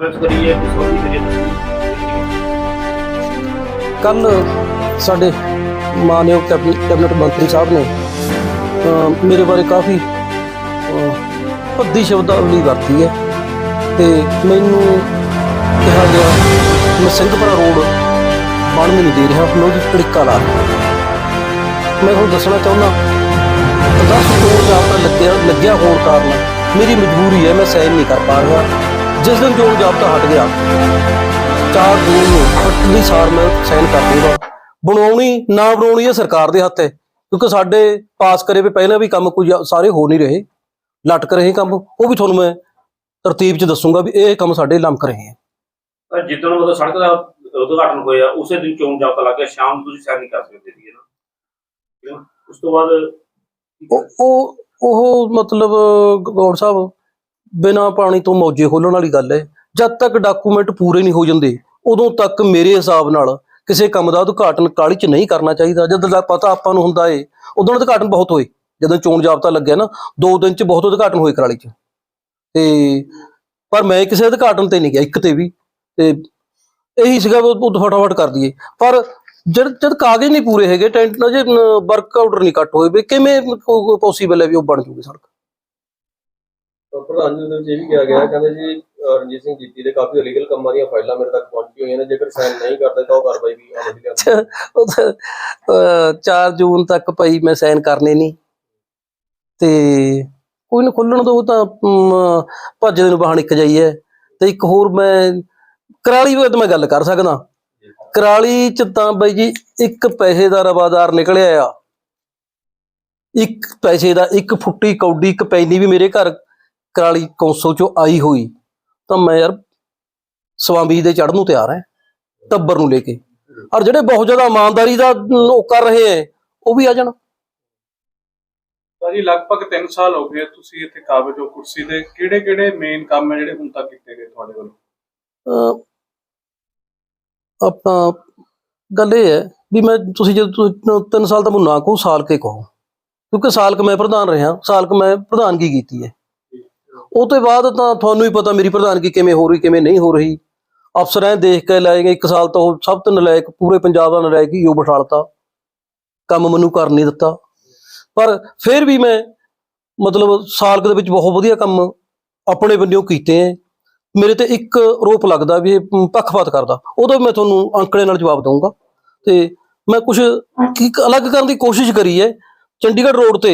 Conference ਕਰੀ ਹੈ ਕਿਸ ਦੀ ਕਰੀ ਹੈ। ਕੱਲ ਸਾਡੇ ਮਾਨਯੋਗ ਕੈਬਨਿਟ ਕੈਬਨਿਟ ਮੰਤਰੀ ਸਾਹਿਬ ਨੇ ਮੇਰੇ ਬਾਰੇ ਕਾਫੀ ਭੱਦੀ ਸ਼ਬਦਾਵਲੀ ਵਰਤੀ ਹੈ ਤੇ ਮੈਨੂੰ ਕਿਹਾ ਗਿਆ, ਮੈਂ ਸਿੰਘਪੁਰਾ ਰੋਡ ਬਣ ਨਹੀਂ ਦੇ ਰਿਹਾ ਲੋਕ ਕੜਿੱਕਾ ਲਾ ਰਿਹਾ। ਮੈਂ ਤੁਹਾਨੂੰ ਦੱਸਣਾ ਚਾਹੁੰਦਾ 10 ਕਰੋੜ ਦਾ ਲੱਗਿਆ ਲੱਗਿਆ ਹੋਣ ਕਾਰਨ ਮੇਰੀ ਮਜਬੂਰੀ ਹੈ, ਮੈਂ ਸਹਿਨ ਨਹੀਂ ਕਰ ਪਾ ਰਿਹਾ। ਜਿਸ ਦਿਨ ਜੋੜ ਜਾਬਤਾ ਹਟ ਗਿਆ ਚਾਰ ਜੂਨ ਨੂੰ ਅਗਲੀ ਸਾਲ ਮੈਂ ਸਾਈਨ ਕਰ ਦੂੰਗਾ ਬਣਾਉਣੀ ਨਾ ਬਣਾਉਣੀ ਇਹ ਸਰਕਾਰ ਦੇ ਹੱਥ ਹੈ ਕਿਉਂਕਿ ਸਾਡੇ ਪਾਸ ਕਰੇ ਵੀ ਪਹਿਲਾਂ ਵੀ ਕੰਮ ਕੁਝ ਸਾਰੇ ਹੋ ਨਹੀਂ ਰਹੇ। ਲਟਕ ਰਹੇ ਕੰਮ ਉਹ ਵੀ ਤੁਹਾਨੂੰ ਮੈਂ ਤਰਤੀਬ 'ਚ ਦੱਸੂਗਾ ਵੀ ਇਹ ਕੰਮ ਸਾਡੇ ਲਮਕ ਰਹੇ ਹੈ। ਤਾਂ ਜਿੱਦਣ ਉਹ ਸੜਕ ਦਾ ਉਦਘਾਟਨ ਹੋਇਆ ਉਸੇ ਦਿਨ ਚੋਣ ਜਾਬਤਾ ਲੱਗ ਗਿਆ ਸ਼ਾਮ ਨੂੰ ਤੁਸੀਂ ਨਹੀਂ ਕਰ ਸਕਦੇ ਸੀ ਨਾ? ਉਸ ਤੋਂ ਬਾਅਦ ਉਹ ਉਹ ਮਤਲਬ ਗੌਡ ਸਾਹਿਬ ਬਿਨਾ ਪਾਣੀ ਤੋਂ ਮੌਜੇ ਖੋਲਣ ਵਾਲੀ ਗੱਲ ਹੈ। ਜਦ ਤੱਕ ਡਾਕੂਮੈਂਟ ਪੂਰੇ ਨਹੀਂ ਹੋ ਜਾਂਦੇ, ਉਦੋਂ ਤੱਕ ਮੇਰੇ ਹਿਸਾਬ ਨਾਲ ਕਿਸੇ ਕੰਮ ਦਾ ਉਦਘਾਟਨ ਕਾਲੀ 'ਚ ਨਹੀਂ ਕਰਨਾ ਚਾਹੀਦਾ। ਜਦ ਦਾ ਪਤਾ ਆਪਾਂ ਨੂੰ ਹੁੰਦਾ ਏ, ਉਦੋਂ ਉਦਘਾਟਨ ਬਹੁਤ ਹੋਏ। ਜਦੋਂ ਚੋਣ ਜਾਬਤਾ ਲੱਗਿਆ ਨਾ, ਦੋ ਦਿਨ 'ਚ ਬਹੁਤ ਉਦਘਾਟਨ ਹੋਏ ਕਰਾਲੀ 'ਚ। ਤੇ ਪਰ ਮੈਂ ਕਿਸੇ ਉਦਘਾਟਨ ਤੇ ਨਹੀਂ ਗਿਆ, ਇੱਕ ਤੇ ਵੀ। ਤੇ ਇਹੀ ਸੀਗਾ ਵੀ ਉਹ ਫਟਾਫਟ ਕਰ ਦਈਏ। ਪਰ ਜਦ ਜਦ ਕਾਗਜ਼ ਨਹੀਂ ਪੂਰੇ ਹੈਗੇ, ਟੈਂਟ ਨਾ ਜੇ ਵਰਕ ਆਰਡਰ ਨਹੀਂ ਕੱਟ ਹੋਏ ਵੀ ਕਿਵੇਂ ਪੋਸੀਬਲ ਹੈ ਵੀ ਉਹ ਬਣ ਜੂਗੀ ਸੜਕ? ਪ੍ਰਧਾਨ ਜੀ ਦੇ ਵਿੱਚ ਇਹ ਵੀ ਕਿਹਾ ਗਿਆ, ਕਹਿੰਦੇ ਜੀ ਰਣਜੀਤ ਸਿੰਘ ਜੀਤੀ ਦੇ ਕਾਫੀ ਇਲੀਗਲ ਕੰਮਾਂ ਦੀਆਂ ਫਾਈਲਾਂ ਮੇਰੇ ਤੱਕ ਪਹੁੰਚੀ ਹੋਈਆਂ ਨੇ, ਜੇਕਰ ਸਾਈਨ ਨਹੀਂ ਕਰਦੇ ਤਾਂ ਉਹ ਕਾਰਵਾਈ ਵੀ ਅਮਲ ਲਿਆਂਦੀ 4 ਜੂਨ ਤੱਕ ਪਈ ਮੈਂ ਸਾਈਨ ਕਰਨੇ ਨਹੀਂ ਤੇ ਕੋਈ ਨਾ ਖੁੱਲਣ ਦੋ ਤਾਂ ਭੱਜਦੇ ਨੂੰ ਬਹਾਨ ਇੱਕ ਜਾਈ ਤੇ ਇੱਕ ਹੋਰ ਮੈਂ, ਕਰਾਲੀ ਵੇ ਮੈਂ ਗੱਲ ਕਰ ਸਕਦਾ। ਕਰਾਲੀ ਚ ਤਾਂ ਬਈ ਜੀ, ਇੱਕ ਪੈਸੇ ਦਾ ਰਵਾਦਾਰ ਨਿਕਲਿਆ ਆ। ਇੱਕ ਪੈਸੇ ਦਾ, ਇੱਕ ਫੁੱਟੀ ਕੌਡੀ, ਇੱਕ ਪੈਨੀ ਵੀ ਮੇਰੇ ਘਰ ਕਰਾਲੀ ਕੌਂਸਲ ਚੋਂ ਆਈ ਹੋਈ ਤਾਂ ਮੈਂ ਯਾਰ ਸਵਾਮੀ ਦੇ ਚੜ੍ਹਨ ਨੂੰ ਤਿਆਰ ਹਾਂ ਟੱਬਰ ਨੂੰ ਲੈ ਕੇ। ਔਰ ਜਿਹੜੇ ਬਹੁਤ ਜ਼ਿਆਦਾ ਇਮਾਨਦਾਰੀ ਦਾ ਉਹ ਕਰ ਰਹੇ ਹੈ ਉਹ ਵੀ ਆ ਜਾਣ। ਤਾਂ ਜੀ ਲਗਭਗ 3 ਸਾਲ ਹੋ ਗਏ ਤੁਸੀਂ ਇੱਥੇ ਕਾਬਜ ਹੋ ਕੁਰਸੀ ਤੇ ਕਿਹੜੇ ਕਿਹੜੇ ਮੇਨ ਕੰਮ ਹੈ ਜਿਹੜੇ ਹੁਣ ਤੱਕ ਕੀਤੇ ਗਏ ਤੁਹਾਡੇ ਵੱਲੋਂ? ਆਪਾਂ ਗੱਲ ਇਹ ਹੈ ਵੀ ਮੈਂ ਤੁਸੀਂ ਜੇ ਤਿੰਨ ਸਾਲ ਤਾਂ ਮੈਨੂੰ ਨਾ ਕਹੋ ਸਾਲ ਕੇ ਕਹੋ। ਕਿਉਂਕਿ ਸਾਲ ਕ ਮੈਂ ਪ੍ਰਧਾਨ ਰਿਹਾ ਸਾਲ ਕ ਮੈਂ ਪ੍ਰਧਾਨਗੀ ਕੀਤੀ ਹੈ ਉਹ ਤੋਂ ਬਾਅਦ ਤਾਂ ਤੁਹਾਨੂੰ ਹੀ ਪਤਾ ਮੇਰੀ ਪ੍ਰਧਾਨਗੀ ਕਿਵੇਂ ਹੋ ਰਹੀ, ਕਿਵੇਂ ਨਹੀਂ ਹੋ ਰਹੀ। ਅਫਸਰਾਂ ਦੇਖ ਕੇ ਲਾਏ ਗਏ, ਇੱਕ ਸਾਲ ਤੋਂ ਉਹ ਸਭ ਤੋਂ ਨਲਾਇਕ, ਪੂਰੇ ਪੰਜਾਬ ਦਾ ਨਲਾਇਕ ਹੀ ਉਹ ਬਿਠਾਲਤਾ। ਕੰਮ ਮੈਨੂੰ ਕਰ ਨਹੀਂ ਦਿੱਤਾ। ਪਰ ਫਿਰ ਵੀ ਮੈਂ ਮਤਲਬ ਸਾਲ ਦੇ ਵਿੱਚ ਬਹੁਤ ਵਧੀਆ ਕੰਮ ਆਪਣੇ ਬੰਦਿਓ ਕੀਤੇ ਹੈ ਮੇਰੇ ਤੇ ਇੱਕ ਰੋਪ ਲੱਗਦਾ ਵੀ ਇਹ ਪੱਖਪਾਤ ਕਰਦਾ। ਉਹਦਾ ਮੈਂ ਤੁਹਾਨੂੰ ਅੰਕੜੇ ਨਾਲ ਜਵਾਬ ਦਊਂਗਾ। ਤੇ ਮੈਂ ਕੁਝ ਅਲੱਗ ਕਰਨ ਦੀ ਕੋਸ਼ਿਸ਼ ਕਰੀ ਹੈ ਚੰਡੀਗੜ੍ਹ ਰੋਡ ਤੇ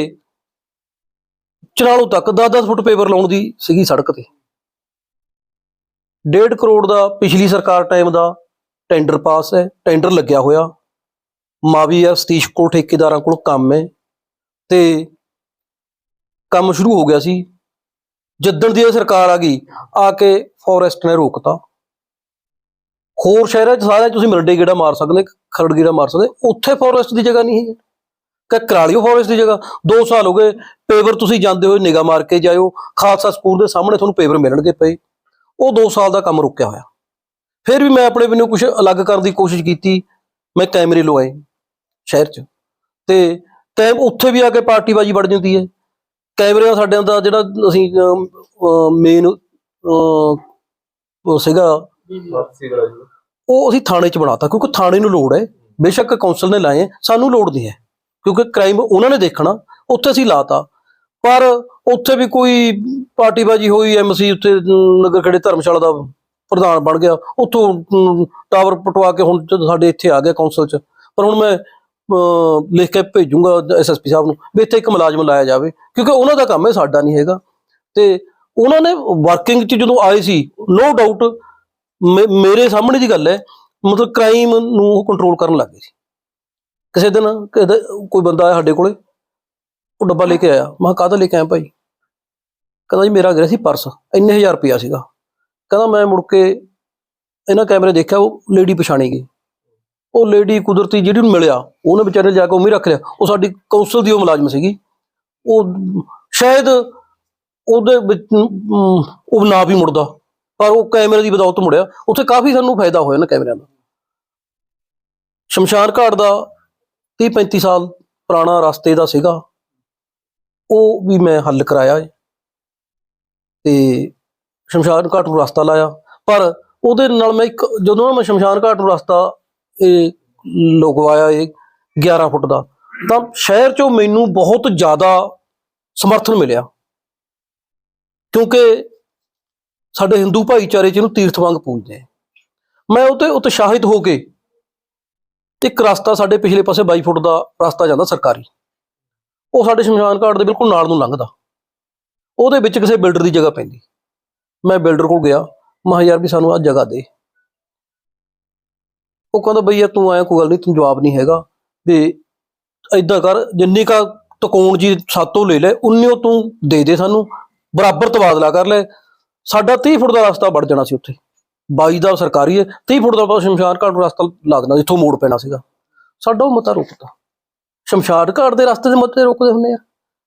ਚਨਾਲੂ ਤੱਕ 10-10 ਫੁੱਟ ਪੇਪਰ ਲਾਉਣ ਦੀ ਸੀਗੀ ਸੜਕ ਤੇ। 1.5 ਕਰੋੜ ਦਾ ਪਿਛਲੀ ਸਰਕਾਰ ਟਾਈਮ ਦਾ ਟੈਂਡਰ ਪਾਸ ਹੈ ਟੈਂਡਰ ਲੱਗਿਆ ਹੋਇਆ। ਮਾਵੀ ਆ ਸਤੀਸ਼ ਕੋਲ ਠੇਕੇਦਾਰਾਂ ਕੋਲ ਕੰਮ ਹੈ ਤੇ ਕੰਮ ਸ਼ੁਰੂ ਹੋ ਗਿਆ ਸੀ। ਜਿੱਦਣ ਦੀ ਇਹ ਸਰਕਾਰ ਆ ਗਈ, ਆ ਕੇ ਫੋਰੈਸਟ ਨੇ ਰੋਕਤਾ। ਹੋਰ ਸ਼ਹਿਰਾਂ 'ਚ ਸਾਰੇ ਤੁਸੀਂ ਮਿਰਡੇ ਗੇੜਾ ਮਾਰ ਸਕਦੇ, ਖਰੜ ਗੇੜਾ ਮਾਰ ਸਕਦੇ, ਉੱਥੇ ਫੋਰੈਸਟ ਦੀ ਜਗ੍ਹਾ ਨਹੀਂ ਹੈ ਕਿ ਕਰਾਲੀਓ ਫੋਰੈਸਟ ਦੀ ਜਗ੍ਹਾ। 2 ਸਾਲ ਹੋ ਗਏ, ਪੇਪਰ ਤੁਸੀਂ ਜਾਂਦੇ ਹੋਏ ਨਿਗਾਹ ਮਾਰ ਕੇ ਜਾਇਓ, ਖਾਲਸਾ ਸਕੂਲ ਦੇ ਸਾਹਮਣੇ ਤੁਹਾਨੂੰ ਪੇਪਰ ਮਿਲਣਗੇ ਪਏ। ਉਹ 2 ਸਾਲ ਦਾ ਕੰਮ ਰੁਕਿਆ ਹੋਇਆ। ਫਿਰ ਵੀ ਮੈਂ ਆਪਣੇ ਮੈਨੂੰ ਕੁਝ ਅਲੱਗ ਕਰਨ ਦੀ ਕੋਸ਼ਿਸ਼ ਕੀਤੀ, ਮੈਂ ਕੈਮਰੇ ਲਵਾਏ ਸ਼ਹਿਰ 'ਚ। ਤੇ ਕੈਮ ਉੱਥੇ ਵੀ ਆ ਕੇ ਪਾਰਟੀਬਾਜ਼ੀ ਵੜ ਜਾਂਦੀ ਹੈ। ਕੈਮਰੇ ਸਾਡਿਆਂ ਦਾ ਜਿਹੜਾ ਅਸੀਂ ਮੇਨ ਸੀਗਾ, ਉਹ ਅਸੀਂ ਥਾਣੇ 'ਚ ਬਣਾਤਾ, ਕਿਉਂਕਿ ਥਾਣੇ ਨੂੰ ਲੋੜ ਹੈ। ਬੇਸ਼ੱਕ ਕੌਂਸਲ ਨੇ ਲਾਏ ਸਾਨੂੰ ਲੋੜ ਨਹੀਂ ਹੈ। ਕਿਉਂਕਿ ਕ੍ਰਾਈਮ ਉਹਨਾਂ ਨੇ ਦੇਖਣਾ, ਉੱਥੇ ਅਸੀਂ ਲਾਤਾ। ਪਰ ਉੱਥੇ ਵੀ ਕੋਈ ਪਾਰਟੀਬਾਜੀ ਹੋਈ, ਐਮਸੀ ਉੱਥੇ ਨਗਰ ਖੇੜੇ ਧਰਮਸ਼ਾਲਾ ਦਾ ਪ੍ਰਧਾਨ ਬਣ ਗਿਆ, ਉੱਥੋਂ ਟਾਵਰ ਪਟਵਾ ਕੇ ਹੁਣ ਜਦੋਂ ਸਾਡੇ ਇੱਥੇ ਆ ਗਿਆ ਕੌਂਸਲ 'ਚ। ਪਰ ਹੁਣ ਮੈਂ ਲਿਖ ਕੇ ਭੇਜੂੰਗਾ ਐਸਐਸਪੀ ਸਾਹਿਬ ਨੂੰ ਵੀ ਇੱਥੇ ਇੱਕ ਮੁਲਾਜ਼ਮ ਲਾਇਆ ਜਾਵੇ, ਕਿਉਂਕਿ ਉਹਨਾਂ ਦਾ ਕੰਮ ਹੈ, ਸਾਡਾ ਨਹੀਂ ਹੈਗਾ। ਤੇ ਉਹਨਾਂ ਨੇ ਵਰਕਿੰਗ 'ਚ ਜਦੋਂ ਆਏ ਸੀ ਨੋ ਡਾਊਟ ਮੇਰੇ ਸਾਹਮਣੇ ਦੀ ਗੱਲ ਹੈ, ਮਤਲਬ ਕ੍ਰਾਈਮ ਨੂੰ ਉਹ ਕੰਟਰੋਲ ਕਰਨ ਲੱਗ ਗਏ ਸੀ। ਕਿਸੇ ਦਿਨ ਕਿਸੇ ਕੋਈ ਬੰਦਾ ਆਇਆ ਸਾਡੇ ਕੋਲੇ ਉਹ ਡੱਬਾ ਲੈ ਕੇ ਆਇਆ। ਮੈਂ ਕਿਹਾ ਕਾਹਦਾ ਲੈ ਕੇ ਆਇਆ ਭਾਈ? ਕਹਿੰਦਾ ਜੀ ਮੇਰਾ ਗਿਆ ਸੀ ਪਰਸ। ਇੰਨੇ ਹਜ਼ਾਰ ਰੁਪਇਆ ਸੀਗਾ। ਕਹਿੰਦਾ ਮੈਂ ਮੁੜ ਕੇ ਇਹਨਾਂ ਕੈਮਰੇ ਦੇਖਿਆ ਉਹ ਲੇਡੀ ਪਛਾਣੀ ਗਈ। ਉਹ ਲੇਡੀ ਕੁਦਰਤੀ ਜਿਹੜੀ ਨੂੰ ਮਿਲਿਆ ਉਹਨੇ ਵਿਚਾਰੇ ਨੇ ਜਾ ਕੇ ਉਮੀ ਰੱਖ ਲਿਆ। ਉਹ ਸਾਡੀ ਕੌਂਸਲ ਦੀ ਉਹ ਮੁਲਾਜ਼ਮ ਸੀਗੀ। ਉਹ ਸ਼ਾਇਦ ਉਹਦੇ ਵਿੱਚ ਅਮ, ਉਹ ਨਾ ਵੀ ਮੁੜਦਾ। ਪਰ ਉਹ ਕੈਮਰੇ ਦੀ ਬਦੌਲਤ ਮੁੜਿਆ। ਉੱਥੇ ਕਾਫੀ ਸਾਨੂੰ ਫਾਇਦਾ ਹੋਇਆ ਨਾ ਕੈਮਰਿਆਂ ਦਾ। ਸ਼ਮਸ਼ਾਨ ਘਾਟ ਦਾ 30 35 ਸਾਲ ਪੁਰਾਣਾ ਰਸਤੇ ਦਾ ਸੀਗਾ। ਉਹ ਵੀ ਮੈਂ ਹੱਲ ਕਰਾਇਆ ਏ। ਤੇ ਸ਼ਮਸ਼ਾਨ ਘਾਟ ਨੂੰ ਰਸਤਾ ਲਾਇਆ। ਪਰ ਉਹਦੇ ਨਾਲ ਮੈਂ ਇੱਕ, ਜਦੋਂ ਮੈਂ ਸ਼ਮਸ਼ਾਨ ਘਾਟ ਨੂੰ ਰਸਤਾ ਇਹ ਲਗਵਾਇਆ ਇਹ 11 ਫੁੱਟ ਦਾ, ਤਾਂ ਸ਼ਹਿਰ ਚੋਂ ਮੈਨੂੰ ਬਹੁਤ ਜ਼ਿਆਦਾ ਸਮਰਥਨ ਮਿਲਿਆ। ਕਿਉਂਕਿ ਸਾਡੇ ਹਿੰਦੂ ਭਾਈਚਾਰੇ ਚ ਇਹਨੂੰ ਤੀਰਥ ਵਾਂਗ ਪੂਜਦੇ ਮੈਂ ਉਹ ਤੇ ਉਤਸ਼ਾਹਿਤ ਹੋ ਕੇ ਇੱਕ ਰਸਤਾ ਸਾਡੇ ਪਿਛਲੇ ਪਾਸੇ 22 ਫੁੱਟ ਦਾ ਰਸਤਾ ਜਾਂਦਾ ਸਰਕਾਰੀ। ਉਹ ਸਾਡੇ ਸ਼ਮਸ਼ਾਨ ਘਾਟ ਦੇ ਬਿਲਕੁਲ ਨਾਲ ਨੂੰ ਲੰਘਦਾ। ਉਹਦੇ ਵਿੱਚ ਕਿਸੇ ਬਿਲਡਰ ਦੀ ਜਗ੍ਹਾ ਪੈਂਦੀ। ਮੈਂ ਬਿਲਡਰ ਕੋਲ ਗਿਆ। ਮੈਂ ਕਿਹਾ, ਯਾਰ ਵੀ ਸਾਨੂੰ ਆਹ ਜਗ੍ਹਾ ਦੇ। ਉਹ ਕਹਿੰਦਾ, ਬਈ ਯਾਰ ਤੂੰ ਆਇਆ, ਕੋਈ ਗੱਲ ਨਹੀਂ ਤੂੰ ਜਵਾਬ ਨਹੀਂ ਹੈਗਾ। ਵੀ ਏਦਾਂ ਕਰ, ਜਿੰਨੀ ਕਾ ਤਕੂਣ ਜੀ ਸਾਤੋਂ ਲੈ ਲੈ ਉਨੀਓ ਤੂੰ ਦੇ ਦੇ ਸਾਨੂੰ। ਬਰਾਬਰ ਤਬਾਦਲਾ ਕਰ ਲੈ। ਸਾਡਾ 30 ਫੁੱਟ ਦਾ ਰਸਤਾ ਵੜ ਜਾਣਾ ਸੀ ਉੱਥੇ। 22 ਦਾ ਸਰਕਾਰੀ ਹੈ 30 ਫੁੱਟ ਦਾ ਬਸ ਸ਼ਮਸ਼ਾਨ ਘਾਟ ਨੂੰ ਰਸਤਾ ਲੱਗਦਾ ਜਿੱਥੋਂ ਮੋੜ ਪੈਣਾ ਸੀਗਾ। ਸਾਡਾ ਉਹ ਮਤਾ ਰੁਕਦਾ ਸ਼ਮਸ਼ਾਨ ਘਾਟ ਦੇ ਰਸਤੇ ਦੇ ਮਤੇ ਰੁਕਦੇ ਹੁੰਦੇ ਆ।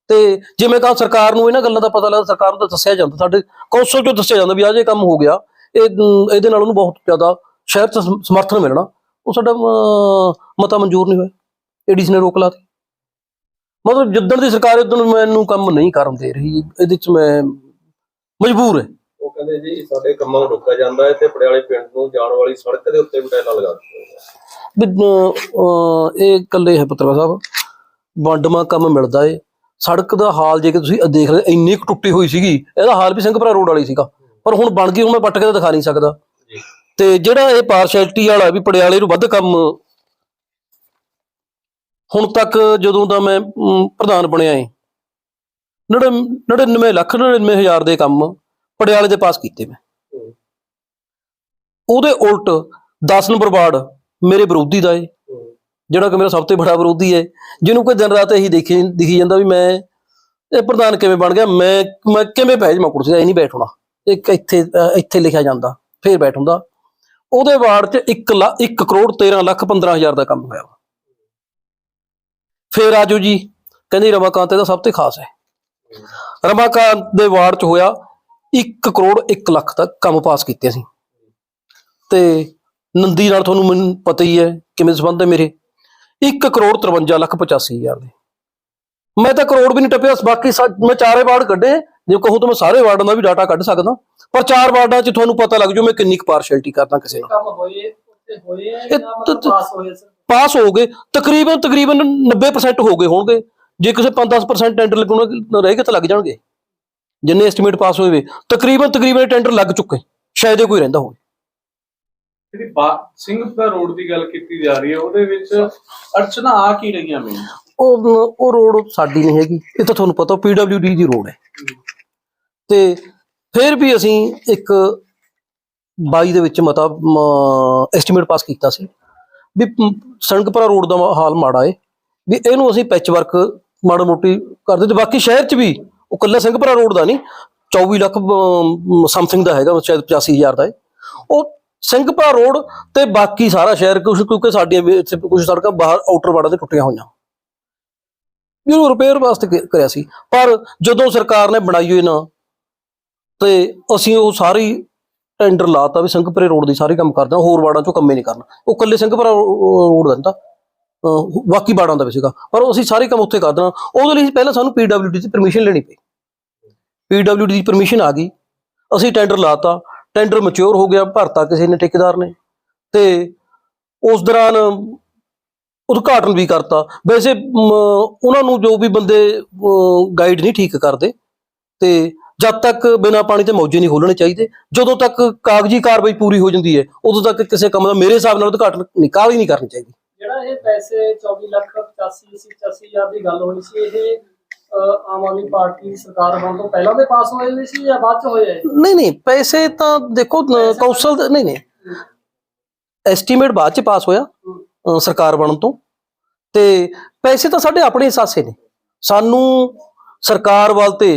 ਤੇ ਜਿਵੇਂ ਕਹਾ ਸਰਕਾਰ ਨੂੰ ਇਹਨਾਂ ਗੱਲਾਂ ਦਾ ਪਤਾ ਲੱਗਦਾ, ਸਰਕਾਰ ਨੂੰ ਦੱਸਿਆ ਜਾਂਦਾ, ਸਾਡੇ ਕੌਂਸਲ ਚੋਂ ਦੱਸਿਆ ਜਾਂਦਾ ਵੀ ਆਹ ਜੇ ਕੰਮ ਹੋ ਗਿਆ, ਇਹ ਇਹਦੇ ਨਾਲ ਉਹਨੂੰ ਬਹੁਤ ਜ਼ਿਆਦਾ ਸ਼ਹਿਰ ਚ ਸਮਰਥਨ ਮਿਲਣਾ। ਉਹ ਸਾਡਾ ਮਤਾ ਮਨਜ਼ੂਰ ਨਹੀਂ ਹੋਇਆ। ਏਡੀਸੀ ਨੇ ਰੋਕ ਲਾਤੀ ਮਤਲਬ ਜਿੱਦਣ ਦੀ ਸਰਕਾਰ ਉਦੋਂ ਮੈਨੂੰ ਕੰਮ ਨਹੀਂ ਕਰਨ ਦੇ ਰਹੀ, ਇਹਦੇ ਚ ਮੈਂ ਮਜਬੂਰ ਹੈ। ਕਹਿੰਦੇ ਜੀ? ਸਾਡੇ ਕੰਮਾਂ ਨੂੰ ਰੋਕਿਆ ਜਾਂਦਾ ਹੈ ਤੇ ਪੜਿਆਲੇ ਪਿੰਡ ਨੂੰ ਜਾਣ ਵਾਲੀ ਸੜਕ ਦੇ ਉੱਤੇ ਵੀ ਟਾਇਲਾਂ ਲਗਾ ਅਹ, ਇਹ ਇਕੱਲੇ ਹੈ ਪੱਤਰਕਾਰ ਸਾਹਿਬ। ਵੰਡਮਾ ਕੰਮ ਮਿਲਦਾ ਏ। ਸੜਕ ਦਾ ਹਾਲ ਜੇ ਕਿ ਤੁਸੀਂ ਦੇਖ ਰਹੇ ਇੰਨੀ ਕੁ ਟੁੱਟੀ ਹੋਈ ਸੀਗੀ। ਇਹਦਾ ਹਾਲ ਵੀ ਸਿੰਘਪੁਰਾ ਰੋਡ ਵਾਲੀ ਸੀਗਾ। ਪਰ ਹੁਣ ਬਣ ਗਈ ਹੁਣ ਮੈਂ ਪੱਟ ਕੇ ਤਾਂ ਦਿਖਾ ਨਹੀਂ ਸਕਦਾ। ਤੇ ਜਿਹੜਾ ਇਹ ਪਾਰਸ਼ੈਲਿਟੀ ਵਾਲਾ ਵੀ ਪੜਿਆਲੇ ਨੂੰ ਵੱਧ ਕੰਮ ਹੁਣ ਤੱਕ ਜਦੋਂ ਦਾ ਮੈਂ ਪ੍ਰਧਾਨ ਬਣਿਆ ਏ 99 ਲੱਖ 99 ਹਜ਼ਾਰ ਦੇ ਕੰਮ ਪਟਿਆਲੇ ਦੇ ਪਾਸ ਕੀਤੇ ਮੈਂ। ਉਹਦੇ ਉਲਟ 10 ਨੰਬਰ ਵਾਰਡ ਮੇਰੇ ਵਿਰੋਧੀ ਦਾ ਏ, ਜਿਹੜਾ ਕਿ ਮੇਰਾ ਸਭ ਤੋਂ ਵੱਡਾ ਵਿਰੋਧੀ ਹੈ ਜਿਹਨੂੰ ਕੋਈ ਦਿਨ ਰਾਤ ਇਹੀ ਦੇਖੀ, ਦਿਖੀ ਜਾਂਦਾ ਵੀ ਮੈਂ ਇਹ ਪ੍ਰਧਾਨ ਕਿਵੇਂ ਬਣ ਗਿਆ, ਮੈਂ ਮੈਂ ਕਿਵੇਂ ਬਹਿ ਜਾਵਾਂ ਕੁਰਸੀ ਤੇ ਇਹ ਨਹੀਂ ਬੈਠਣਾ ਇੱਕ ਇੱਥੇ ਇੱਥੇ ਲਿਖਿਆ ਜਾਂਦਾ, ਫੇਰ ਬੈਠੂੰਦਾ ਉਹਦੇ ਵਾਰਡ 'ਚ 1 ਲੱਖ 1 ਕਰੋੜ 13 ਲੱਖ 15 ਹਜ਼ਾਰ ਦਾ ਕੰਮ ਹੋਇਆ। ਵਾ। ਫੇਰ ਆਜੋ ਜੀ, ਕਹਿੰਦੀ ਰਮਾਕਾਂਤ ਇਹਦਾ ਸਭ ਤੋਂ ਖਾਸ ਹੈ। ਰਮਾਕਾਂਤ ਦੇ ਵਾਰਡ 'ਚ ਹੋਇਆ 1 ਕਰੋੜ 1 ਲੱਖ ਤੱਕ ਕੰਮ ਪਾਸ ਕੀਤੇ ਸੀ। ਤੇ ਨੰਦੀ ਨਾਲ ਤੁਹਾਨੂੰ ਮੈਨੂੰ ਪਤਾ ਹੀ ਹੈ ਕਿਵੇਂ ਸੰਬੰਧ ਹੈ ਮੇਰੇ। 1 ਕਰੋੜ 53 ਲੱਖ 85 ਹਜ਼ਾਰ ਦੇ। ਮੈਂ ਤਾਂ ਕਰੋੜ ਵੀ ਨਹੀਂ ਟੱਪਿਆ ਬਾਕੀ ਮੈਂ ਚਾਰੇ ਵਾਰਡ ਕੱਢੇ। ਜੇ ਕਹੋ ਤਾਂ ਮੈਂ ਸਾਰੇ ਵਾਰਡਾਂ ਦਾ ਵੀ ਡਾਟਾ ਕੱਢ ਸਕਦਾ। ਪਰ ਚਾਰ ਵਾਰਡਾਂ 'ਚ ਤੁਹਾਨੂੰ ਪਤਾ ਲੱਗ ਜੂ ਮੈਂ ਕਿੰਨੀ ਕੁ ਪਾਰਸ਼ੈਲਿਟੀ ਕਰਦਾ ਕਿਸੇ ਨਾਲ। ਕੰਮ ਹੋਏ ਹੋਏ ਹੋਏ ਪਾਸ ਹੋ ਗਏ। ਤਕਰੀਬਨ ਤਕਰੀਬਨ 90% ਹੋ ਗਏ ਹੋਣਗੇ। ਜੇ ਕਿਸੇ 5-10% ਟੈਂਡਰ ਲੱਗਣਾ ਰਹਿ ਗਏ ਤਾਂ ਲੱਗ ਜਾਣਗੇ। ਜਿੰਨੇ ਐਸਟੀਮੇਟ ਪਾਸ ਹੋਏ ਵੇ ਤਕਰੀਬਨ ਤਕਰੀਬਨ ਟੈਂਡਰ ਲੱਗ ਚੁੱਕੇ। ਸ਼ਾਇਦ ਹੀ ਕੋਈ ਰਹਿੰਦਾ ਹੋਵੇ। ਜਿਹੜੀ ਬਾ- ਸਿੰਘਪੁਰਾ ਰੋਡ ਦੀ ਗੱਲ ਕੀਤੀ ਜਾ ਰਹੀ ਹੈ ਉਹਦੇ ਵਿੱਚ ਅੜਚਨਾ ਆ ਕੀ ਰਹੀਆਂ ਮੈਨੂੰ ਉਹ ਉਹ ਰੋਡ ਸਾਡੀ ਨਹੀਂ ਹੈਗੀ। ਇਹ ਤਾਂ ਤੁਹਾਨੂੰ ਪਤਾ ਪੀਡਬਲਯੂਡੀ ਦੀ ਰੋਡ ਹੈ। ਤੇ ਫਿਰ ਵੀ ਅਸੀਂ ਇੱਕ 22 ਦੇ ਵਿੱਚ ਮਤਾ ਐਸਟੀਮੇਟ ਪਾਸ ਕੀਤਾ ਸੀ। ਵੀ ਸੜਕਪੁਰਾ ਰੋਡ ਦਾ ਹਾਲ ਮਾੜਾ ਏ। ਵੀ ਇਹਨੂੰ ਅਸੀਂ ਪੈਚ ਵਰਕ ਮਾੜਾ ਮੋਟੀ ਕਰਦੇ ਤੇ ਬਾਕੀ ਸ਼ਹਿਰ 'ਚ ਵੀ ਉਹ ਕੱਲਾ ਸਿੰਘਪੁਰਾ ਰੋਡ ਦਾ ਨਹੀਂ 24 ਲੱਖ ਸਮਥਿੰਗ ਦਾ ਹੈਗਾ, ਸ਼ਾਇਦ 85000 ਦਾ ਏ ਉਹ ਸਿੰਘਪੁਰਾ ਰੋਡ ਤੇ ਬਾਕੀ ਸਾਰਾ ਸ਼ਹਿਰ, ਕੁਛ ਕਿਉਂਕਿ ਸਾਡੀਆਂ ਵੀ ਇੱਥੇ ਕੁਝ ਸੜਕਾਂ ਬਾਹਰ ਆਊਟਰ ਵਾਰਡਾਂ ਤੇ ਟੁੱਟੀਆਂ ਹੋਈਆਂ। ਵੀ ਉਹਨੂੰ ਰਿਪੇਅਰ ਵਾਸਤੇ ਕਰਿਆ ਸੀ। ਪਰ ਜਦੋਂ ਸਰਕਾਰ ਨੇ ਬਣਾਈ ਹੋਈ ਨਾ, ਤੇ ਅਸੀਂ ਉਹ ਸਾਰੀ ਟੈਂਡਰ ਲਾਤਾ ਵੀ ਸਿੰਘਪੁਰੇ ਰੋਡ ਦੀ ਸਾਰੀ ਕੰਮ ਕਰਦਾ ਹੋਰ ਵਾਰਡਾਂ ਚੋਂ ਕੰਮੇ ਨਹੀਂ ਕਰਨਾ। ਉਹ ਕੱਲੇ ਸਿੰਘਪੁਰਾ ਰੋਡ ਦਾ ਨਹੀਂ ਤਾਂ। ਬਾਕੀ ਬਾੜਾਂ ਦਾ ਵੀ ਸੀਗਾ। ਪਰ ਉਹ ਅਸੀਂ ਸਾਰੇ ਕੰਮ ਉੱਥੇ ਕਰ ਦੇਣਾ। ਉਹਦੇ ਲਈ ਪਹਿਲਾਂ ਸਾਨੂੰ ਪੀਡਬਲਯੂਡੀ ਦੀ ਪਰਮਿਸ਼ਨ ਲੈਣੀ ਪਈ। ਪੀਡਬਲਯੂਡੀ ਦੀ ਪਰਮਿਸ਼ਨ ਆ ਗਈ। ਅਸੀਂ ਟੈਂਡਰ ਲਾਤਾ। ਟੈਂਡਰ ਮੈਚੁਰ ਹੋ ਗਿਆ। ਭਰਤਾ ਕਿਸੇ ਨੇ, ਠੇਕੇਦਾਰ ਨੇ। ਤੇ ਉਸ ਦੌਰਾਨ ਉਦਘਾਟਨ ਵੀ ਕਰਤਾ। ਵੈਸੇ ਉਹਨਾਂ ਨੂੰ ਜੋ ਵੀ ਬੰਦੇ ਗਾਈਡ ਨਹੀਂ ਠੀਕ ਕਰਦੇ, ਤੇ ਜਦ ਤੱਕ ਬਿਨਾ ਪਾਣੀ ਤੇ ਮੌਜੇ ਨਹੀਂ ਖੋਲਣੇ ਚਾਹੀਦੇ, ਜਦੋਂ ਤੱਕ ਕਾਗਜ਼ੀ ਕਾਰਵਾਈ ਪੂਰੀ ਹੋ ਜਾਂਦੀ ਹੈ, ਉਦੋਂ ਤੱਕ ਕਿਸੇ ਕੰਮ ਦਾ ਮੇਰੇ ਹਿਸਾਬ ਨਾਲ ਉਦਘਾਟਨ ਨਿਕਾਲ ਹੀ ਨਹੀਂ ਕਰਨੀ ਚਾਹੀਦੀ। ਜਿਹੜਾ ਇਹ ਪੈਸੇ 24 ਲੱਖ 85 ਸੀ 85 ਹਜ਼ਾਰ ਦੀ ਗੱਲ ਹੋਈ ਸੀ ਇਹ ਆਮ ਆਦਮੀ ਪਾਰਟੀ ਸਰਕਾਰ ਬਣਨ ਤੋਂ ਪਹਿਲਾਂ ਦੇ ਪਾਸ ਹੋਏ ਹੋਏ ਸੀ ਜਾਂ ਬਾਅਦ ਚ ਹੋਏ ਆ ਨਹੀਂ ਨਹੀਂ ਪੈਸੇ ਤਾਂ ਦੇਖੋ ਕੌਂਸਲ ਦੇ- ਨਹੀਂ ਨਹੀਂ। ਐਸਟੀਮੇਟ ਬਾਅਦ ਚ ਪਾਸ ਹੋਇਆ ਅ, ਸਰਕਾਰ ਬਣਨ ਤੋਂ। ਤੇ ਪੈਸੇ ਤਾਂ ਸਾਡੇ ਆਪਣੇ ਹਿਸਾਸੇ ਨੇ। ਸਾਨੂੰ ਸਰਕਾਰ ਵੱਲ ਤੇ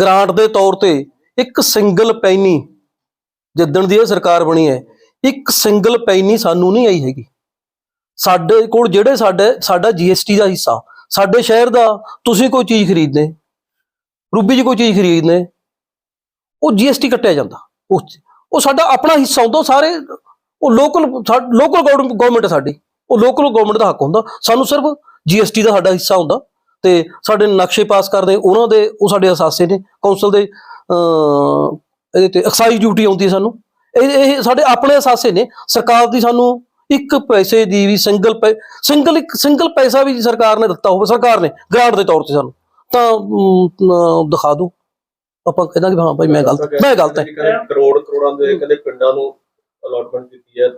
ਗ੍ਰਾਂਟ ਦੇ ਤੌਰ ਤੇ ਇੱਕ ਸਿੰਗਲ ਪੈਨੀ ਜਿੱਦਣ ਦੀ ਇਹ ਸਰਕਾਰ ਬਣੀ ਹੈ ਇੱਕ ਸਿੰਗਲ ਪੈਨੀ ਸਾਨੂੰ ਨਹੀਂ ਆਈ ਹੈਗੀ। ਸਾਡੇ ਕੋਲ ਜਿਹੜੇ ਸਾਡੇ, ਸਾਡਾ ਜੀਐਸਟੀ ਦਾ ਹਿੱਸਾ, ਸਾਡੇ ਸ਼ਹਿਰ ਦਾ, ਤੁਸੀਂ ਕੋਈ ਚੀਜ਼ ਖਰੀਦਦੇ ਰੂਬੀ ਜੀ ਕੋਈ ਚੀਜ਼ ਖਰੀਦਦੇ, ਉਹ ਜੀਐਸਟੀ ਕੱਟਿਆ ਜਾਂਦਾ ਉਸ 'ਚ। ਉਹ ਸਾਡਾ ਆਪਣਾ ਹਿੱਸਾ ਹੁੰਦਾ, ਉਹ ਸਾਰੇ, ਉਹ ਲੋਕਲ ਲੋਕਲ ਗਵਰਨਮੈਂਟ ਹੈ ਸਾਡੀ, ਉਹ ਲੋਕਲ ਗਵਰਨਮੈਂਟ ਦਾ ਹੱਕ ਹੁੰਦਾ, ਸਾਨੂੰ ਸਿਰਫ ਜੀਐਸਟੀ ਦਾ ਸਾਡਾ ਹਿੱਸਾ ਹੁੰਦਾ, ਤੇ ਸਾਡੇ ਨਕਸ਼ੇ ਪਾਸ ਕਰਦੇ, ਉਹਨਾਂ ਦੇ, ਉਹ ਸਾਡੇ ਅਸਾਸੇ ਨੇ ਕੌਂਸਲ ਦੇ ਇਹਦੇ ਤੇ ਐਕਸਾਈਜ਼ ਡਿਊਟੀ ਆਉਂਦੀ ਸਾਨੂੰ, ਇਹ ਇਹ ਸਾਡੇ ਆਪਣੇ ਅਸਾਸੇ ਨੇ, ਸਰਕਾਰ ਦੀ ਸਾਨੂੰ ਇੱਕ ਪੈਸੇ ਦੀ ਵੀ ਸਿੰਗਲ ਸਿੰਗਲ ਇੱਕ ਸਿੰਗਲ ਪੈਸਾ ਵੀ ਸਰਕਾਰ ਨੇ ਦਿੱਤਾ ਹੋਵੇ ਸਰਕਾਰ ਨੇ ਗ੍ਰਾਂਟ ਦੇ ਤੌਰ ਤੇ ਸਾਨੂੰ। ਤਾਂ ਦਿਖਾ ਦਿਓ। ਆਪਾਂ ਕਹਿੰਦਾਂਗੇ ਹਾਂ ਭਾਈ ਮੈਂ ਗਲਤ ਮੈਂ ਗਲਤ ਹੈ। ਕਹਿੰਦੇ ਕਰੋੜ ਕਰੋੜਾਂ ਦੇ ਕਹਿੰਦੇ ਪਿੰਡਾਂ ਨੂੰ ਅਲਾਟਮੈਂਟ ਕੀਤੀ ਹੈ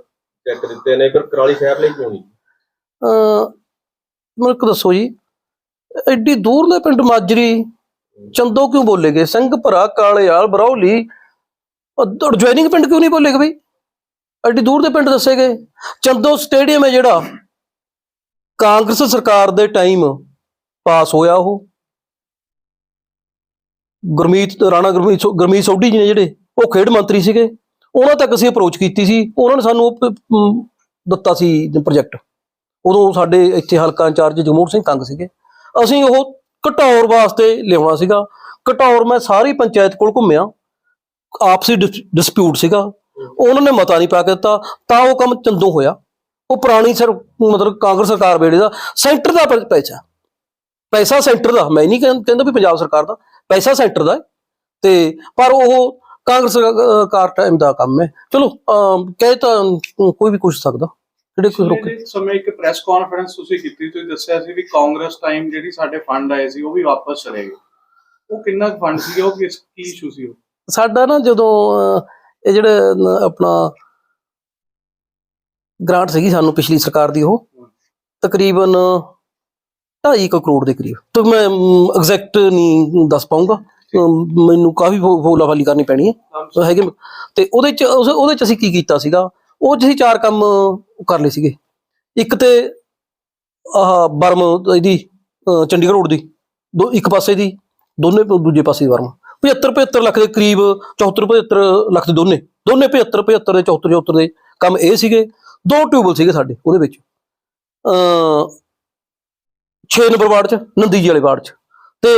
ਚੈੱਕ ਦਿੱਤੇ ਨੇ ਪਰ ਕਰਾਲੀ ਸ਼ਹਿਰ ਲਈ ਕਿਉਂ ਨਹੀਂ? ਅ ਮੈਨੂੰ ਇੱਕ ਦੱਸੋ ਜੀ ਐਡੀ ਦੂਰਲੇ ਪਿੰਡ ਮਾਜਰੀ ਚੰਦੋ ਕਿਉਂ ਬੋਲੇ ਗਏ? ਸਿੰਘਪੁਰਾ ਕਾਲੇਆਲ ਬਰੌਲੀ ਜੁਆਇਨਿੰਗ ਪਿੰਡ ਕਿਉਂ ਨਹੀਂ ਬੋਲੇ ਗਏ ਬਈ? ਐਡੀ ਦੂਰ ਦੇ ਪਿੰਡ ਦੱਸੇ ਗਏ। ਚੰਦੋ ਸਟੇਡੀਅਮ ਹੈ ਜਿਹੜਾ। ਕਾਂਗਰਸ ਸਰਕਾਰ ਦੇ ਟਾਈਮ ਪਾਸ ਹੋਇਆ ਉਹ। ਗੁਰਮੀਤ, ਰਾਣਾ ਗੁਰਮੀਤ ਸੋ- ਗੁਰਮੀਤ ਸੋਢੀ ਜੀ ਨੇ ਜਿਹੜੇ, ਉਹ ਖੇਡ ਮੰਤਰੀ ਸੀਗੇ। ਉਹਨਾਂ ਤੱਕ ਅਸੀਂ ਅਪਰੋਚ ਕੀਤੀ ਸੀ। ਉਹਨਾਂ ਨੇ ਸਾਨੂੰ ਦਿੱਤਾ ਸੀ ਪ੍ਰੋਜੈਕਟ ਉਦੋਂ ਸਾਡੇ ਇੱਥੇ ਹਲਕਾ ਇੰਚਾਰਜ ਜਗਮੋਹਨ ਸਿੰਘ ਕੰਗ ਸੀਗੇ। ਅਸੀਂ ਉਹ ਘਟੌਰ ਵਾਸਤੇ ਲਿਆਉਣਾ ਸੀਗਾ। ਘਟੌਰ ਮੈਂ ਸਾਰੀ ਪੰਚਾਇਤ ਕੋਲ ਘੁੰਮਿਆ। ਆਪਸੀ ਡਿਸਪਿਊਟ ਸੀਗਾ। ਉਹਨਾਂ ਨੇ ਮਤਾ ਨਹੀਂ ਪਾ ਕੇ ਦਿੱਤਾ ਤਾਂ ਉਹ ਕੰਮ ਚੰਦੋਂ ਹੋਇਆ। ਉਹ ਪੁਰਾਣੀ ਸਰ ਮਤਲਬ ਕਾਂਗਰਸ ਸਰਕਾਰ ਵੇਲੇ ਦਾ ਸੈਂਟਰ ਦਾ ਪੈਸਾ। ਪੈਸਾ ਸੈਂਟਰ ਦਾ ਮੈਂ ਨਹੀਂ ਕਹਿੰ- ਕਹਿੰਦਾ ਵੀ ਪੰਜਾਬ ਸਰਕਾਰ ਦਾ ਪੈਸਾ ਸੈਂਟਰ ਦਾ। ਤੇ ਪਰ ਉਹ ਕਾਂਗਰਸ ਸਰਕਾਰ ਟਾਈਮ ਦਾ ਕੰਮ ਹੈ। ਚਲੋ ਕਹੇ ਤਾਂ ਕੋਈ ਵੀ ਕੁਝ ਸਕਦਾ। ਕਿਹੜੇ ਕੋਈ ਰੋਕੇ। ਸਮੇਂ ਇੱਕ ਪ੍ਰੈਸ ਕਾਨਫਰੰਸ ਤੁਸੀਂ ਕੀਤੀ ਤੁਸੀਂ ਦੱਸਿਆ ਸੀ ਵੀ ਕਾਂਗਰਸ ਟਾਈਮ ਜਿਹੜੀ ਸਾਡੇ ਫੰਡ ਆਏ ਸੀ ਉਹ ਵੀ ਵਾਪਸ ਚਲੇ ਗਏ। ਉਹ ਕਿੰਨਾ ਫੰਡ ਸੀ ਉਹ ਕਿਸ ਕੀ ਇਸ਼ੂ ਸੀ ਉਹ? ਸਾਡਾ ਨਾ ਜਦੋਂ ਇਹ ਜਿਹੜੇ ਆਪਣਾ ਗ੍ਰਾਂਟ ਸੀਗੀ ਸਾਨੂੰ ਪਿਛਲੀ ਸਰਕਾਰ ਦੀ ਉਹ ਤਕਰੀਬਨ 2.5 ਕਰੋੜ ਦੇ ਕਰੀਬ। ਤੇ ਮੈਂ ਐਗਜ਼ੈਕਟ ਨਹੀਂ ਦੱਸ ਪਾਉਂਗਾ ਮੈਨੂੰ ਕਾਫੀ ਫੋਲਾਫਾਲੀ ਕਰਨੀ ਪੈਣੀ ਹੈ। ਹੈਗੇ ਤੇ ਉਹਦੇ ਚ ਉਹਦੇ ਚ ਅਸੀਂ ਕੀ ਕੀਤਾ ਸੀਗਾ? ਉਹ ਅਸੀਂ ਚਾਰ ਕੰਮ ਕਰ ਲਏ ਸੀਗੇ। ਇੱਕ ਤੇ ਆਹ ਬਰਮ ਇਹਦੀ ਚੰਡੀਗੜ੍ਹ ਰੋਡ ਦੀ ਦੋ ਇੱਕ ਪਾਸੇ ਦੀ ਦੋਨੇ ਦੂਜੇ ਪਾਸੇ ਦੀ ਬਰਮ। 75 75 ਲੱਖ ਦੇ ਕਰੀਬ 74 75 ਲੱਖ ਦੇ ਦੋਨੇ ਦੋਨੇ 75 75 ਦੇ 74 74 ਦੇ ਕੰਮ ਇਹ ਸੀਗੇ। ਦੋ ਟਿਊਬਲ ਸੀਗੇ ਸਾਡੇ ਉਹਦੇ ਵਿੱਚ। ਅ 6 ਨੰਬਰ ਵਾਰਡ ਚ ਨੰਦੀਜੀ ਵਾਲੇ ਵਾਰਡ ਚ ਤੇ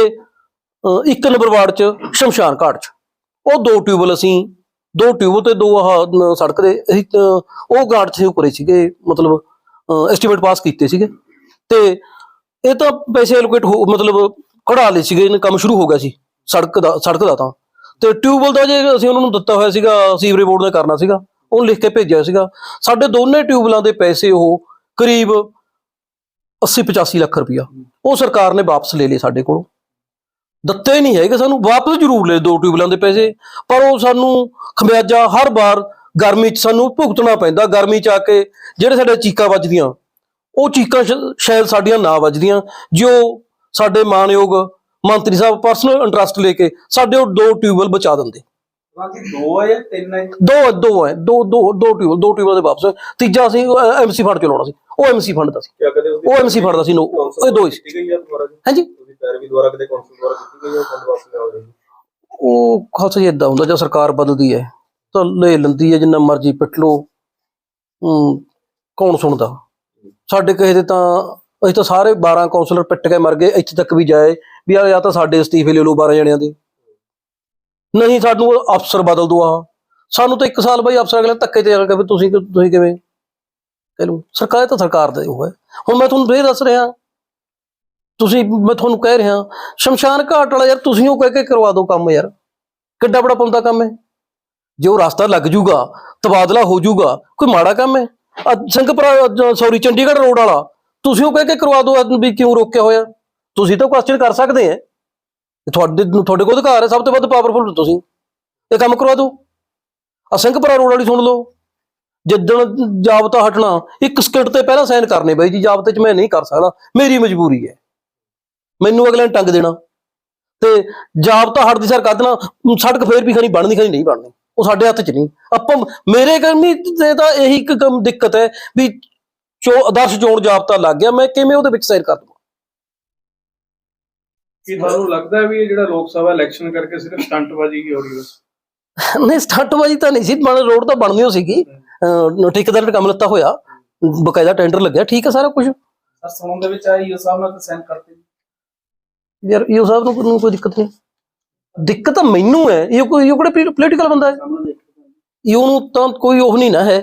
ਅਹ, ਇੱਕ ਨੰਬਰ ਵਾਰਡ ਚ ਸ਼ਮਸ਼ਾਨ ਘਾਟ ਚ। ਉਹ ਦੋ ਟਿਊਬਲ ਅਸੀਂ ਦੋ ਟਿਊਬ ਤੇ ਦੋ ਆਹ ਸੜਕ ਦੇ ਅਸੀਂ ਅਹ, ਉਹ ਗਾਰਡ ਸੀ ਉੱਪਰੇ ਸੀਗੇ ਮਤਲਬ ਐਸਟੀਮੇਟ ਪਾਸ ਕੀਤੇ ਸੀਗੇ। ਤੇ ਇਹ ਤਾਂ ਪੈਸੇ ਐਲੋਕੇਟ ਹੋ ਮਤਲਬ ਕਢਾ ਲਏ ਸੀਗੇ ਇਹਨੇ ਕੰਮ ਸ਼ੁਰੂ ਹੋ ਗਿਆ ਸੀ। ਸੜਕ ਦਾ ਸੜਕ ਦਾ ਤਾਂ। ਤੇ ਟਿਊਬਵੈਲ ਦਾ ਜੇ ਅਸੀਂ ਉਹਨਾਂ ਨੂੰ ਦਿੱਤਾ ਹੋਇਆ ਸੀਗਾ ਸੀਵਰੇ ਬੋਰਡ ਨੇ ਕਰਨਾ ਸੀਗਾ ਉਹ ਲਿਖ ਕੇ ਭੇਜਿਆ ਸੀਗਾ। ਸਾਡੇ ਦੋਨੇ ਟਿਊਬਵੈਲਾਂ ਦੇ ਪੈਸੇ ਉਹ ਕਰੀਬ 80 85 ਲੱਖ ਰੁਪਇਆ ਉਹ ਸਰਕਾਰ ਨੇ ਵਾਪਸ ਲੈ ਲਏ ਸਾਡੇ ਕੋਲੋਂ। ਦਿੱਤੇ ਨਹੀਂ ਹੈਗੇ ਸਾਨੂੰ, ਵਾਪਸ ਜ਼ਰੂਰ ਲੈ ਦੋ ਟਿਊਬਵੈਲਾਂ ਦੇ ਪੈਸੇ, ਪਰ ਉਹ ਸਾਨੂੰ ਖਮਿਆਜਾ ਹਰ ਵਾਰ ਗਰਮੀ 'ਚ ਸਾਨੂੰ ਭੁਗਤਣਾ ਪੈਂਦਾ, ਗਰਮੀ 'ਚ ਆ ਕੇ ਜਿਹੜੇ ਸਾਡੇ ਚੀਕਾਂ ਵੱਜਦੀਆਂ, ਉਹ ਚੀਕਾਂ ਸ਼ਾਇਦ ਸਾਡੀਆਂ ਨਾ ਵੱਜਦੀਆਂ ਜੋ ਸਾਡੇ ਮਾਨਯੋਗ ਮੰਤਰੀ ਸਾਹਿਬ ਪਰਸਨਲ ਇੰਟਰਸਟ ਲੈ ਕੇ ਸਾਡੇ ਉਹ ਦੋ ਟਿਊਬਲ ਬਚਾ ਦਿੰਦੇ। ਦੋ ਹੈ ਜਾਂ ਤਿੰਨ ਹੈ? ਦੋ ਦੋ ਹੈ ਦੋ ਦੋ ਦੋ ਟਿਊਬਲ ਦੋ ਟਿਊਬਲ ਦੇ ਵਾਪਸ। ਤੀਜਾ ਅਸੀਂ ਐਮਸੀ ਫੰਡ ਚਲਾਉਣਾ ਸੀ। ਉਹ ਐਮਸੀ ਫੰਡ ਦਾ ਸੀ। ਕਿਆ ਕਦੇ ਉਹ ਐਮਸੀ ਫੰਡ ਦਾ ਸੀ ਨੋ ਇਹ ਦੋ ਹੀ ਸੀ। ਦੁਬਾਰਾ ਹਾਂਜੀ? ਤੁਸੀਂ ਪੈਰਵੀ ਦੁਆਰਾ ਕਦੇ ਕੌਂਸਲ ਦੁਆਰਾ ਕੀਤੀ ਗਈ ਹੈ ਫੰਡ ਵਾਪਸ ਲਿਆਓ ਜੀ ਉਹ ਖਾਲਸਾ ਜੀ ਇਦਾਂ ਹੁੰਦਾ ਜਦ ਸਰਕਾਰ ਬਦਲਦੀ ਹੈ ਤਾਂ ਲੈ ਲੈਂਦੀ ਹੈ ਜਿੰਨਾ ਮਰਜ਼ੀ ਪਿੱਟ ਲੋ ਕੌਣ ਸੁਣਦਾ? ਸਾਡੇ ਕਹੇ ਦੇ ਤਾਂ ਅਸੀਂ ਤਾਂ ਸਾਰੇ 12 ਕਾਉਂਸਲਰ ਪਿੱਟ ਕੇ ਮਰ ਗਏ, ਇੱਥੇ ਤੱਕ ਵੀ ਜਾਏ, ਵੀ ਯਾਰ ਜਾਂ ਤਾਂ ਸਾਡੇ ਅਸਤੀਫੇ ਲੈ ਲਓ 12 ਜਣਿਆਂ ਦੇ। ਨਹੀਂ ਸਾਨੂੰ ਅਫਸਰ ਬਦਲ ਦੋ ਆ ਸਾਨੂੰ ਤਾਂ ਇੱਕ ਸਾਲ ਬਾਈ ਅਫਸਰ ਅਗਲੇ ਧੱਕੇ ਤੇ ਆ ਕੇ ਵੀ ਤੁਸੀਂ ਤੁਸੀਂ ਕਿਵੇਂ? ਕਹਿ ਲਓ, ਸਰਕਾਰ ਤਾਂ ਸਰਕਾਰ ਦਾ ਉਹ ਹੈ। ਹੁਣ ਮੈਂ ਤੁਹਾਨੂੰ ਇਹ ਦੱਸ ਰਿਹਾ। ਤੁਸੀਂ, ਮੈਂ ਤੁਹਾਨੂੰ ਕਹਿ ਰਿਹਾ, ਸ਼ਮਸ਼ਾਨ ਘਾਟ ਵਾਲਾ ਯਾਰ ਤੁਸੀਂ ਉਹ ਕਹਿ ਕੇ ਕਰਵਾ ਦਿਓ ਕੰਮ ਯਾਰ। ਕਿੱਡਾ ਬੜਾ ਪੰਦਾ ਕੰਮ ਹੈ। ਜੇ ਉਹ ਰਸਤਾ ਲੱਗ ਜੂਗਾ, ਤਬਾਦਲਾ ਹੋ ਜੂਗਾ, ਕੋਈ ਮਾੜਾ ਕੰਮ ਹੈ। ਆ ਸਿੰਘਪੁਰਾ ਸੌਰੀ, ਚੰਡੀਗੜ੍ਹ ਰੋਡ ਵਾਲਾ ਤੁਸੀਂ ਉਹ ਕਹਿ ਕੇ ਕਰਵਾ ਦਿਓ ਵੀ ਕਿਉਂ ਰੋਕਿਆ ਹੋਇਆ? ਤੁਸੀਂ ਤਾਂ ਕੁਐਸਚਨ ਕਰ ਸਕਦੇ ਆ। ਤੁਹਾਡੇ ਤੁਹਾਡੇ ਕੋਲ ਅਧਿਕਾਰ ਹੈ, ਸਭ ਤੋਂ ਵੱਧ ਪਾਵਰਫੁਲ ਤੁਸੀਂ। ਇਹ ਕੰਮ ਕਰਵਾ ਦਿਓ। ਆ ਸਿੰਘਪੁਰਾ ਰੋਡ ਵਾਲੀ ਸੁਣ ਲਓ। ਜਿੱਦਣ ਜਾਬਤਾ ਹਟਣਾ, ਇੱਕ ਸਕਿੰਟ ਤੇ ਪਹਿਲਾਂ ਸਾਈਨ ਕਰਨੇ ਬਾਈ ਜੀ, ਜਾਬਤੇ 'ਚ ਮੈਂ ਨਹੀਂ ਕਰ ਸਕਦਾ। ਮੇਰੀ ਮਜਬੂਰੀ ਹੈ। ਮੈਨੂੰ ਅਗਲੇ ਨੇ ਟੰਗ ਦੇਣਾ। ਤੇ ਜਾਬਤਾ ਹਟਦੀ ਸਰ ਕੱਢਣਾ ਸੜਕ ਫੇਰ ਵੀ ਖਣੀ ਬਣਨੀ ਖਣੀ ਨਹੀਂ ਬਣਨੀ ਉਹ ਸਾਡੇ ਹੱਥ 'ਚ ਨਹੀਂ। ਆਪਾਂ, ਮੇਰੇ ਕਰਮੀ ਤੇ ਤਾਂ ਇਹੀ ਇੱਕ ਦਿੱਕਤ ਹੈ ਵੀ ਚੋ ਆਦਰਸ਼ ਚੋਣ ਜਾਬਤਾ ਲੱਗ ਗਿਆ ਮੈਂ ਕਿਵੇਂ ਉਹਦੇ ਵਿੱਚ ਸਾਈਨ ਕਰ ਦਵਾਂ? ਕੀ ਤੁਹਾਨੂੰ ਲੱਗਦਾ ਵੀ ਇਹ ਜਿਹੜਾ ਲੋਕ ਸਭਾ ਇਲੈਕਸ਼ਨ ਕਰਕੇ ਸਿਰਫ ਸਟੰਟਬਾਜ਼ੀ ਹੀ ਹੋ ਰਹੀ ਹੈ? ਨਹੀਂ ਸਟੰਟਬਾਜੀ ਤਾਂ ਨਹੀਂ ਸੀ ਬਣ ਰੋਡ ਤਾਂ ਬਣਨੀ ਹੋ ਸੀਗੀ। ਠੇਕੇਦਾਰ ਨੇ ਕੰਮ ਲੱਤਾ ਹੋਇਆ ਬਕਾਇਦਾ ਟੈਂਡਰ ਲੱਗਿਆ ਠੀਕ ਹੈ ਸਾਰਾ ਕੁਝ ਸਰ ਸੁਣਨ ਦੇ ਵਿੱਚ ਆਈ ਉਸ ਸਾਹਿਬ ਨਾਲ ਸੈਂਡ ਕਰਤੇ। ਯਾਰ ਇਹ ਸਾਹਿਬ ਨੂੰ ਕੋਈ- ਕੋਈ ਦਿੱਕਤ ਨਹੀਂ। ਦਿੱਕਤ ਤਾਂ ਮੈਨੂੰ ਹੈ ਇਹ ਕੋਈ ਇਹ ਕਿਹੜਾ ਪੋਲੀਟੀਕਲ ਬੰਦਾ ਹੈ? ਇਹ ਨੂੰ ਤਾਂ ਕੋਈ ਉਹ ਨਹੀਂ ਨਾ ਹੈ।